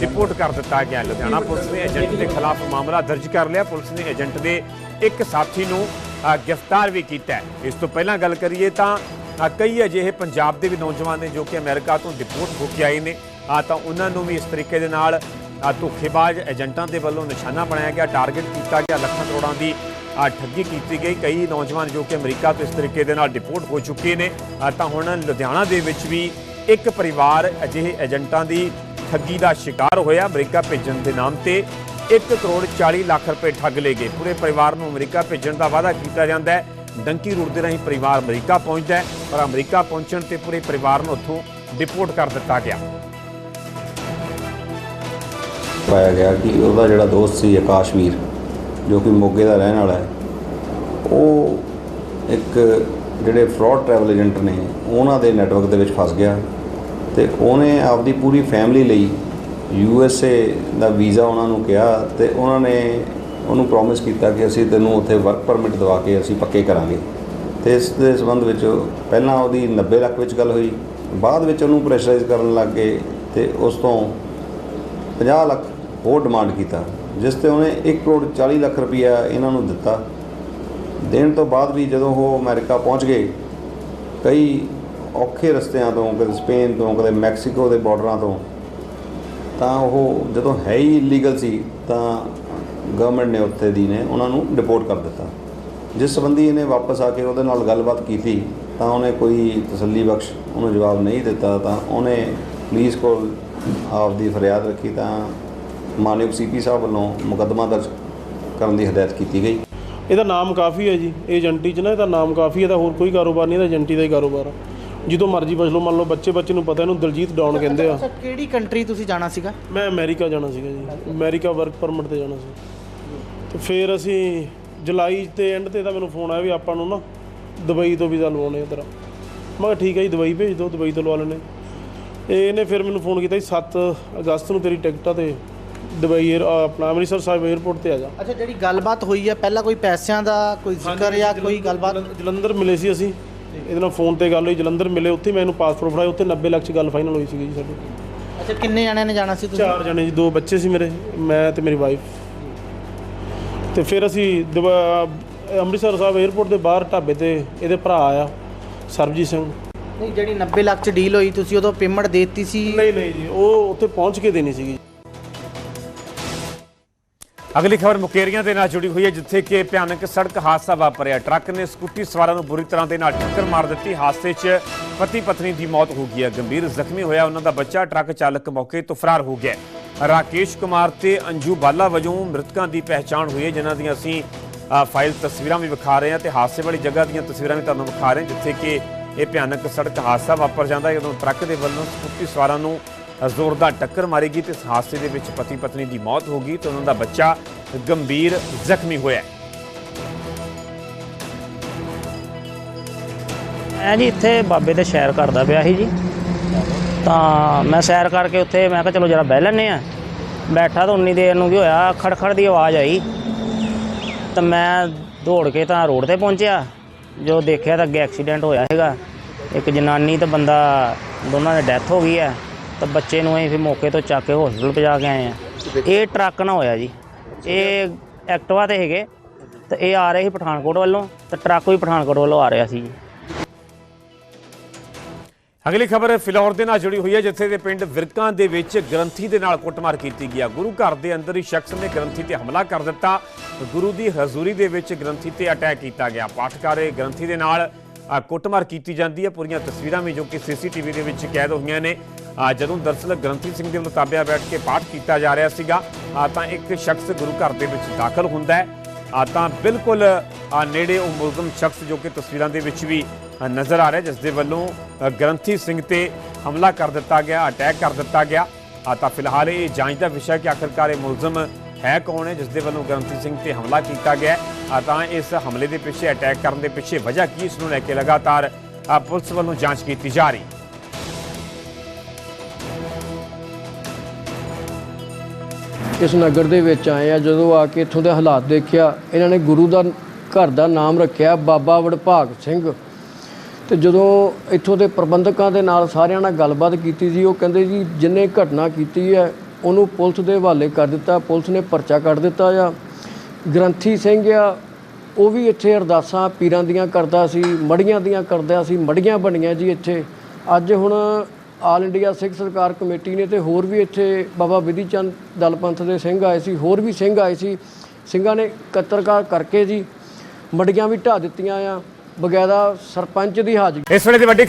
ਰਿਪੋਰਟ ਕਰ ਦਿੱਤਾ ਗਿਆ। ਲੁਧਿਆਣਾ ਪੁਲਿਸ ਨੇ ਏਜੰਟ ਦੇ ਖਿਲਾਫ ਮਾਮਲਾ ਦਰਜ ਕਰ ਲਿਆ। ਪੁਲਿਸ ਨੇ ਏਜੰਟ ਦੇ ਇੱਕ ਸਾਥੀ ਨੂੰ ਗ੍ਰਿਫਤਾਰ ਵੀ ਕੀਤਾ ਇਸ ਤੋਂ ਪਹਿਲਾਂ ਗੱਲ ਕਰੀਏ ਤਾਂ ਕਈ ਅਜਿਹੇ ਪੰਜਾਬ ਦੇ ਵੀ ਨੌਜਵਾਨ ਨੇ ਜੋ ਕਿ ਅਮਰੀਕਾ ਤੋਂ ਡਿਪੋਰਟ ਹੋ ਕੇ ਆਏ ਨੇ। ਆ ਤਾਂ ਉਹਨਾਂ ਨੂੰ ਵੀ ਇਸ ਤਰੀਕੇ ਦੇ ਨਾਲ ਧੋਖੇਬਾਜ਼ ਏਜੰਟਾਂ ਦੇ ਵੱਲੋਂ ਨਿਸ਼ਾਨਾ ਬਣਾਇਆ ਗਿਆ, ਟਾਰਗੇਟ ਕੀਤਾ ਗਿਆ, ਲੱਖਾਂ ਕਰੋੜਾਂ ਦੀ ਠੱਗੀ ਕੀਤੀ ਗਈ। ਕਈ ਨੌਜਵਾਨ ਜੋ ਕਿ ਅਮਰੀਕਾ ਤੋਂ ਇਸ ਤਰੀਕੇ ਦੇ ਨਾਲ ਡਿਪੋਰਟ ਹੋ ਚੁੱਕੇ ਨੇ। ਤਾਂ ਹੁਣ ਲੁਧਿਆਣਾ ਦੇ ਵਿੱਚ ਵੀ ਇੱਕ ਪਰਿਵਾਰ ਅਜਿਹੇ ਏਜੰਟਾਂ ਦੀ ਠੱਗੀ ਦਾ ਸ਼ਿਕਾਰ ਹੋਇਆ। ਅਮਰੀਕਾ ਭੇਜਣ ਦੇ ਨਾਮ ਤੇ 1 ਕਰੋੜ 40 ਲੱਖ ਰੁਪਏ ਠੱਗ ਲਏ ਗਏ। ਪੂਰੇ ਪਰਿਵਾਰ ਨੂੰ ਅਮਰੀਕਾ ਭੇਜਣ ਦਾ ਵਾਅਦਾ ਕੀਤਾ ਜਾਂਦਾ ਹੈ। ਡੰਕੀ ਰੂਟ ਦੇ ਰਾਹੀਂ ਪਰਿਵਾਰ ਅਮਰੀਕਾ ਪਹੁੰਚਦਾ ਹੈ, ਪਰ ਅਮਰੀਕਾ ਪਹੁੰਚਣ ਤੇ ਪੂਰੇ ਪਰਿਵਾਰ ਨੂੰ ਉੱਥੋਂ ਡਿਪੋਰਟ ਕਰ ਦਿੱਤਾ ਗਿਆ। ਪਾਇਆ ਗਿਆ ਕਿ ਉਹਦਾ ਜਿਹੜਾ ਦੋਸਤ ਸੀ ਆਕਾਸ਼ਵੀਰ, ਜੋ ਕਿ ਮੋਗੇ ਦਾ ਰਹਿਣ ਵਾਲਾ ਹੈ, ਉਹ ਇੱਕ ਜਿਹੜੇ ਫਰਾਡ ਟਰੈਵਲ ਏਜੰਟ ਨੇ, ਉਹਨਾਂ ਦੇ ਨੈਟਵਰਕ ਦੇ ਵਿੱਚ ਫਸ ਗਿਆ ਤੇ ਉਹਨੇ ਆਪਦੀ ਪੂਰੀ ਫੈਮਿਲੀ ਲਈ ਯੂ ਐਸ ਏ ਦਾ ਵੀਜ਼ਾ ਉਹਨਾਂ ਨੂੰ ਕਿਹਾ ਤੇ ਉਹਨਾਂ ਨੇ ਉਹਨੂੰ ਪ੍ਰੋਮਿਸ ਕੀਤਾ ਕਿ ਅਸੀਂ ਤੈਨੂੰ ਉੱਥੇ ਵਰਕ ਪਰਮਿਟ ਦਵਾ ਕੇ ਅਸੀਂ ਪੱਕੇ ਕਰਾਂਗੇ। ਤੇ ਇਸ ਦੇ ਸੰਬੰਧ ਵਿੱਚ ਪਹਿਲਾਂ ਉਹਦੀ 90 ਲੱਖ ਵਿੱਚ ਗੱਲ ਹੋਈ, ਬਾਅਦ ਵਿੱਚ ਉਹਨੂੰ ਪ੍ਰੈਸ਼ਰਾਈਜ਼ ਕਰਨ ਲੱਗ ਗਏ ਤੇ ਉਸ ਤੋਂ 50 ਲੱਖ ਉਹ ਡਿਮਾਂਡ ਕੀਤਾ, ਜਿਸ ਤੇ ਉਹਨੇ 1 ਕਰੋੜ 40 ਲੱਖ ਰੁਪਈਆ ਇਹਨਾਂ ਨੂੰ ਦਿੱਤਾ। ਦੇਣ ਤੋਂ ਬਾਅਦ ਵੀ ਜਦੋਂ ਉਹ ਅਮਰੀਕਾ ਪਹੁੰਚ ਗਏ, ਕਈ ਔਖੇ ਰਸਤਿਆਂ ਤੋਂ, ਕਦੇ ਸਪੇਨ ਤੋਂ, ਕਦੇ ਮੈਕਸੀਕੋ ਦੇ ਬਾਰਡਰਾਂ ਤੋਂ, ਤਾਂ ਉਹ ਜਦੋਂ ਹੈ ਹੀ ਇਲੀਗਲ ਸੀ, ਤਾਂ ਗਵਰਨਮੈਂਟ ਨੇ ਉੱਥੇ ਦੀ ਨੇ ਉਹਨਾਂ ਨੂੰ ਡਿਪੋਰਟ ਕਰ ਦਿੱਤਾ। ਜਿਸ ਸੰਬੰਧੀ ਇਹਨੇ ਵਾਪਸ ਆ ਕੇ ਉਹਦੇ ਨਾਲ ਗੱਲਬਾਤ ਕੀਤੀ, ਤਾਂ ਉਹਨੇ ਕੋਈ ਤਸੱਲੀ ਬਖਸ਼ ਉਹਨੂੰ ਜਵਾਬ ਨਹੀਂ ਦਿੱਤਾ, ਤਾਂ ਉਹਨੇ ਪੁਲਿਸ ਕੋਲ ਆਪਦੀ ਫਰਿਆਦ ਰੱਖੀ, ਤਾਂ ਮਾਨਯੋਗ ਸੀਪੀ ਸਾਹਿਬ ਵੱਲੋਂ ਮੁਕੱਦਮਾ ਦਰਜ ਕਰਨ ਦੀ ਹਦਾਇਤ ਕੀਤੀ ਗਈ। ਇਹਦਾ ਨਾਮ ਕਾਫੀ ਹੈ ਜੀ ਏਜੰਟੀ 'ਚ ਨਾ ਇਹਦਾ ਨਾਮ ਕਾਫੀ ਹੈ ਇਹਦਾ ਹੋਰ ਕੋਈ ਕਾਰੋਬਾਰ ਨਹੀਂ ਇਹਦਾ ਏਜੰਟੀ ਦਾ ਹੀ ਕਾਰੋਬਾਰ ਆ। ਜਦੋਂ ਮਰਜ਼ੀ ਪੁੱਛ ਲਓ ਮੰਨ ਲਓ ਬੱਚੇ ਬੱਚੇ ਨੂੰ ਪਤਾ ਇਹਨੂੰ ਦਲਜੀਤ ਡਾਉਨ ਕਹਿੰਦੇ ਆ। ਅੱਛਾ ਕਿਹੜੀ ਕੰਟਰੀ ਤੁਸੀਂ ਜਾਣਾ ਸੀਗਾ? ਮੈਂ ਅਮਰੀਕਾ ਜਾਣਾ ਸੀਗਾ ਜੀ ਅਮਰੀਕਾ ਵਰਕ ਪਰਮਿਟ ਤੇ ਜਾਣਾ ਸੀ। ਤੇ ਫਿਰ ਅਸੀਂ ਜੁਲਾਈ ਦੇ ਐਂਡ ਤੇ ਤਾਂ ਮੈਨੂੰ ਫੋਨ ਆਇਆ ਵੀ ਆਪਾਂ ਨੂੰ ਨਾ ਦੁਬਈ ਤੋਂ ਵੀਜ਼ਾ ਲਵਾਉਣੇ ਆ ਤੇਰਾ ਮੈਂ ਕਿਹਾ ਠੀਕ ਹੈ ਜੀ ਦੁਬਈ ਭੇਜ ਦਿਓ ਦੁਬਈ ਤੋਂ ਲਵਾ ਲੈਣੇ ਇਹ ਇਹਨੇ ਫਿਰ ਮੈਨੂੰ ਫੋਨ ਕੀਤਾ ਜੀ 7 ਅਗਸਤ ਨੂੰ ਤੇਰੀ ਟਿਕਟ ਆ ਤੇ ਦੁਬਈ 에ਅਰ ਆਪਣਾ ਅੰਮ੍ਰਿਤਸਰ ਸਾਹਿਬ 에ਅਰਪੋਰਟ ਤੇ ਆ ਜਾ। ਅੱਛਾ ਜਿਹੜੀ ਗੱਲਬਾਤ ਹੋਈ ਹੈ ਪਹਿਲਾਂ ਕੋਈ ਪੈਸਿਆਂ ਦਾ ਕੋਈ ਜ਼ਿਕਰ ਜਾਂ ਕੋਈ ਗੱਲਬਾਤ? ਜਲੰਧਰ ਮਿਲੇ ਸੀ ਅਸੀਂ। ਇਹਦੇ ਨਾਲ ਫੋਨ ਤੇ ਗੱਲ ਹੋਈ ਜਲੰਧਰ ਮਿਲੇ ਉੱਥੇ ਮੈਂ ਇਹਨੂੰ ਪਾਸਪੋਰਟ ਫੜਾਇਆ ਉੱਥੇ 90 ਲੱਖ 'ਚ ਗੱਲ ਫਾਈਨਲ ਹੋਈ ਸੀਗੀ ਜੀ ਸਾਡੀ। ਅੱਛਾ ਕਿੰਨੇ ਜਣਿਆਂ ਨੇ ਜਾਣਾ ਸੀ ਤੁਸੀਂ? ਚਾਰ ਜਣੇ ਜੀ ਦੋ ਬੱਚੇ ਸੀ ਮੇਰੇ ਮੈਂ ਤੇ ਮੇਰੀ ਵਾਈਫ ਤੇ ਫਿਰ ਅਸੀਂ ਅੰਮ੍ਰਿਤਸਰ ਸਾਹਿਬ 에ਅਰਪੋਰਟ ਦੇ ਬਾਹਰ ਢਾਬੇ ਤੇ ਇਹਦੇ ਭਰਾ ਆਇਆ ਸਰਬਜੀਤ ਸਿੰਘ। ਨਹੀਂ ਜਿਹੜੀ 90 ਲੱਖ 'ਚ ਡੀਲ ਹੋਈ ਤੁਸੀਂ ਉਦੋਂ ਪੇਮੈਂਟ ਦੇ ਦਿੱਤੀ ਸੀ? ਨਹੀਂ ਨਹੀਂ ਜੀ ਉਹ ਉੱਥੇ ਪਹੁੰਚ ਕੇ ਦੇਣੀ ਸੀਗੀ ਅਗਲੀ ਖਬਰ ਮੁਕੇਰੀਆਂ ਦੇ ਨਾਲ ਜੁੜੀ ਹੋਈ ਹੈ, ਜਿੱਥੇ ਕਿ ਭਿਆਨਕ ਸੜਕ ਹਾਦਸਾ ਵਾਪਰਿਆ। ਟਰੱਕ ਨੇ ਸਕੂਟੀ ਸਵਾਰਾਂ ਨੂੰ ਬੁਰੀ ਤਰ੍ਹਾਂ ਦੇ ਨਾਲ ਟੱਕਰ ਮਾਰ ਦਿੱਤੀ। ਹਾਦਸੇ 'ਚ ਪਤੀ ਪਤਨੀ ਦੀ ਮੌਤ ਹੋ ਗਈ ਹੈ। ਗੰਭੀਰ ਜ਼ਖਮੀ ਹੋਇਆ ਉਹਨਾਂ ਦਾ ਬੱਚਾ। ਟਰੱਕ ਚਾਲਕ ਮੌਕੇ ਤੋਂ ਫਰਾਰ ਹੋ ਗਿਆ ਰਾਕੇਸ਼ ਕੁਮਾਰ ਤੇ ਅੰਜੂ ਬਾਲਾ ਵਜੋਂ ਮ੍ਰਿਤਕਾਂ ਦੀ ਪਹਿਚਾਣ ਹੋਈ ਹੈ, ਜਿਨ੍ਹਾਂ ਦੀਆਂ ਅਸੀਂ ਫਾਈਲ ਤਸਵੀਰਾਂ ਵੀ ਵਿਖਾ ਰਹੇ ਹਾਂ ਤੇ ਹਾਦਸੇ ਵਾਲੀ ਜਗ੍ਹਾ ਦੀਆਂ ਤਸਵੀਰਾਂ ਵੀ ਤੁਹਾਨੂੰ ਵਿਖਾ ਰਹੇ ਹਾਂ, ਜਿੱਥੇ ਕਿ ਇਹ ਭਿਆਨਕ ਸੜਕ ਹਾਦਸਾ ਵਾਪਰ ਜਾਂਦਾ ਜਦੋਂ ਟਰੱਕ ਦੇ ਵੱਲੋਂ ਸਕੂਟੀ ਸਵਾਰਾਂ ਨੂੰ ਜ਼ੋਰਦਾਰ ਟੱਕਰ ਮਾਰੀ ਗਈ ਤੇ ਇਸ ਹਾਦਸੇ ਦੇ ਵਿੱਚ ਪਤੀ ਪਤਨੀ ਦੀ ਮੌਤ ਹੋ ਗਈ ਤੇ ਉਹਨਾਂ ਦਾ ਬੱਚਾ ਗੰਭੀਰ ਜ਼ਖਮੀ ਹੋਇਆ ਹੈ। ਮੈਂ ਜੀ ਇੱਥੇ ਬਾਬੇ ਦੇ ਸੈਰ ਕਰਦਾ ਪਿਆ ਸੀ ਜੀ। ਤਾਂ ਮੈਂ ਸੈਰ ਕਰਕੇ ਉੱਥੇ ਮੈਂ ਕਿਹਾ ਚਲੋ ਜਰਾ ਬਹਿ ਲੈਂਦੇ ਆ ਬੈਠਾ ਤਾਂ ਉਨੀ ਦੇਰ ਨੂੰ ਕੀ ਹੋਇਆ, ਖੜਖੜ ਦੀ ਆਵਾਜ਼ ਆਈ। ਤਾਂ ਮੈਂ ਦੌੜ ਕੇ ਤਾਂ ਰੋਡ ਤੇ ਪਹੁੰਚਿਆ। ਜੋ ਦੇਖਿਆ ਤਾਂ ਅੱਗੇ ਐਕਸੀਡੈਂਟ ਹੋਇਆ ਹੈਗਾ ਇੱਕ ਜਨਾਨੀ ਤੇ ਬੰਦਾ, ਦੋਨਾਂ ਦੀ ਡੈਥ ਹੋ ਗਈ ਹੈ। ਤਾਂ ਬੱਚੇ ਨੂੰ ਅਸੀਂ ਫਿਰ ਮੌਕੇ ਤੋਂ ਚੱਕ ਕੇ ਹਸਪੀਟਲ ਪਹੁੰਚਾ ਕੇ ਆਏ ਆ ਇਹ ਟਰੱਕ ਨਾ ਹੋਇਆ ਜੀ। ਇਹ ਐਕਟਿਵਾ ਤੇ ਹੈਗੇ ਤੇ ਇਹ ਆ ਰਹੇ ਸੀ ਪਠਾਨਕੋਟ ਵੱਲੋਂ। ਤੇ ਟਰੱਕ ਵੀ ਪਠਾਨਕੋਟ ਵੱਲੋਂ ਆ ਰਿਹਾ ਸੀ ਜੀ। ਅਗਲੀ ਖਬਰ ਫਿਲੌਰ ਦੇ ਨਾਲ ਜੁੜੀ ਹੋਈ ਹੈ, ਜਿੱਥੇ ਦੇ ਪਿੰਡ ਵਿਰਕਾਂ ਦੇ ਵਿੱਚ ਗ੍ਰੰਥੀ ਦੇ ਨਾਲ ਕੁੱਟਮਾਰ ਕੀਤੀ ਗਿਆ ਗੁਰੂ ਘਰ ਦੇ ਅੰਦਰ ਹੀ ਸ਼ਖਸ ਨੇ ਗ੍ਰੰਥੀ ਤੇ ਹਮਲਾ ਕਰ ਦਿੱਤਾ। ਗੁਰੂ ਦੀ ਹਜ਼ੂਰੀ ਦੇ ਵਿੱਚ ਗ੍ਰੰਥੀ ਤੇ ਅਟੈਕ ਕੀਤਾ ਗਿਆ। ਪਾਠਕਾਰੇ ਗ੍ਰੰਥੀ ਦੇ ਨਾਲ ਕੁੱਟਮਾਰ ਕੀਤੀ ਜਾਂਦੀ ਹੈ। ਪੂਰੀਆਂ ਤਸਵੀਰਾਂ ਵੀ ਜੋ ਕਿ ਸੀਸੀਟੀਵੀ ਦੇ ਵਿੱਚ ਕੈਦ ਹੋਈਆਂ ਨੇ। ਜਦੋਂ ਦਰਸਲ ਗ੍ਰੰਥੀ ਸਿੰਘ ਦੇ ਮੁਤਾਬਿਆ ਬੈਠ ਕੇ ਪਾਠ ਕੀਤਾ ਜਾ ਰਿਹਾ ਸੀਗਾ ਤਾਂ ਇੱਕ ਸ਼ਖਸ ਗੁਰੂ ਘਰ ਦੇ ਵਿੱਚ ਦਾਖਲ ਹੁੰਦਾ ਹੈ। ਤਾਂ ਬਿਲਕੁਲ ਨੇੜੇ ਉਹ ਮੁਲਜ਼ਮ ਸ਼ਖਸ ਜੋ ਕਿ ਤਸਵੀਰਾਂ ਦੇ ਵਿੱਚ ਵੀ ਨਜ਼ਰ ਆ ਰਿਹਾ, ਜਿਸ ਦੇ ਵੱਲੋਂ ਗ੍ਰੰਥੀ ਸਿੰਘ ਤੇ ਹਮਲਾ ਕਰ ਦਿੱਤਾ ਗਿਆ, ਅਟੈਕ ਕਰ ਦਿੱਤਾ ਗਿਆ। ਤਾਂ ਫਿਲਹਾਲ ਇਹ ਜਾਂਚ ਦਾ ਵਿਸ਼ਾ ਕਿ ਆਖਰਕਾਰ ਇਹ ਮੁਲਜ਼ਮ ਹੈ ਕੌਣ ਹੈ, ਜਿਸ ਦੇ ਵੱਲੋਂ ਗ੍ਰੰਥੀ ਸਿੰਘ ਤੇ ਹਮਲਾ ਕੀਤਾ ਗਿਆ ਤਾਂ ਇਸ ਹਮਲੇ ਦੇ ਪਿੱਛੇ, ਅਟੈਕ ਕਰਨ ਦੇ ਪਿੱਛੇ ਵਜ੍ਹਾ ਕੀ ਇਸ ਨੂੰ ਲੈ ਕੇ ਲਗਾਤਾਰ ਪੁਲਿਸ ਵੱਲੋਂ ਜਾਂਚ ਕੀਤੀ ਜਾ ਰਹੀ ਇਸ ਨਗਰ ਦੇ ਵਿੱਚ ਆਏ ਆ, ਜਦੋਂ ਆ ਕੇ ਇੱਥੋਂ ਦੇ ਹਾਲਾਤ ਦੇਖਿਆ, ਇਹਨਾਂ ਨੇ ਗੁਰੂ ਦਾ, ਘਰ ਦਾ ਨਾਮ ਰੱਖਿਆ, ਬਾਬਾ ਵਡਭਾਗ ਸਿੰਘ। ਤੇ ਜਦੋਂ ਇੱਥੋਂ ਦੇ ਪ੍ਰਬੰਧਕਾਂ ਦੇ ਨਾਲ ਸਾਰਿਆਂ ਨਾਲ ਗੱਲਬਾਤ ਕੀਤੀ ਜੀ, ਉਹ ਕਹਿੰਦੇ ਜੀ, ਜਿੰਨੇ ਘਟਨਾ ਕੀਤੀ ਹੈ, ਉਹਨੂੰ ਪੁਲਿਸ ਦੇ ਹਵਾਲੇ ਕਰ ਦਿੱਤਾ, ਪੁਲਿਸ ਨੇ ਪਰਚਾ ਕੱਢ ਦਿੱਤਾ ਆ। ਗ੍ਰੰਥੀ ਸਿੰਘ ਆ, ਉਹ ਵੀ ਇੱਥੇ ਅਰਦਾਸਾਂ ਪੀਰਾਂ ਦੀਆਂ ਕਰਦਾ ਸੀ, ਮੜੀਆਂ ਦੀਆਂ ਕਰਦਾ ਸੀ, ਮੜੀਆਂ ਬਣੀਆਂ ਜੀ ਇੱਥੇ। ਅੱਜ ਹੁਣ ਆਲ ਇੰਡੀਆ ਸਿੱਖ ਸਰਕਾਰ ਕਮੇਟੀ ਨੇ ਤੇ ਹੋਰ ਵੀ ਇੱਥੇ ਬਾਬਾ ਵਿਧੀ ਚੰਦ ਦਲ ਪੰਥ ਦੇ ਸਿੰਘ ਆਏ ਸੀ, ਹੋਰ ਵੀ ਸਿੰਘ ਆਏ ਸੀ। ਸਿੰਘਾਂ ਨੇ ਕਤਰਕਾਰ ਕਰਕੇ ਜੀ ਮੜੀਆਂ ਵੀ ਢਾ ਦਿੱਤੀਆਂ ਆ ਬਗੈਰਾ ਸਰਪੰਚ ਦੀ ਹਾਜ਼ਰੀ। ਇਸ ਵੇਲੇ ਦੀ ਵੱਡੀ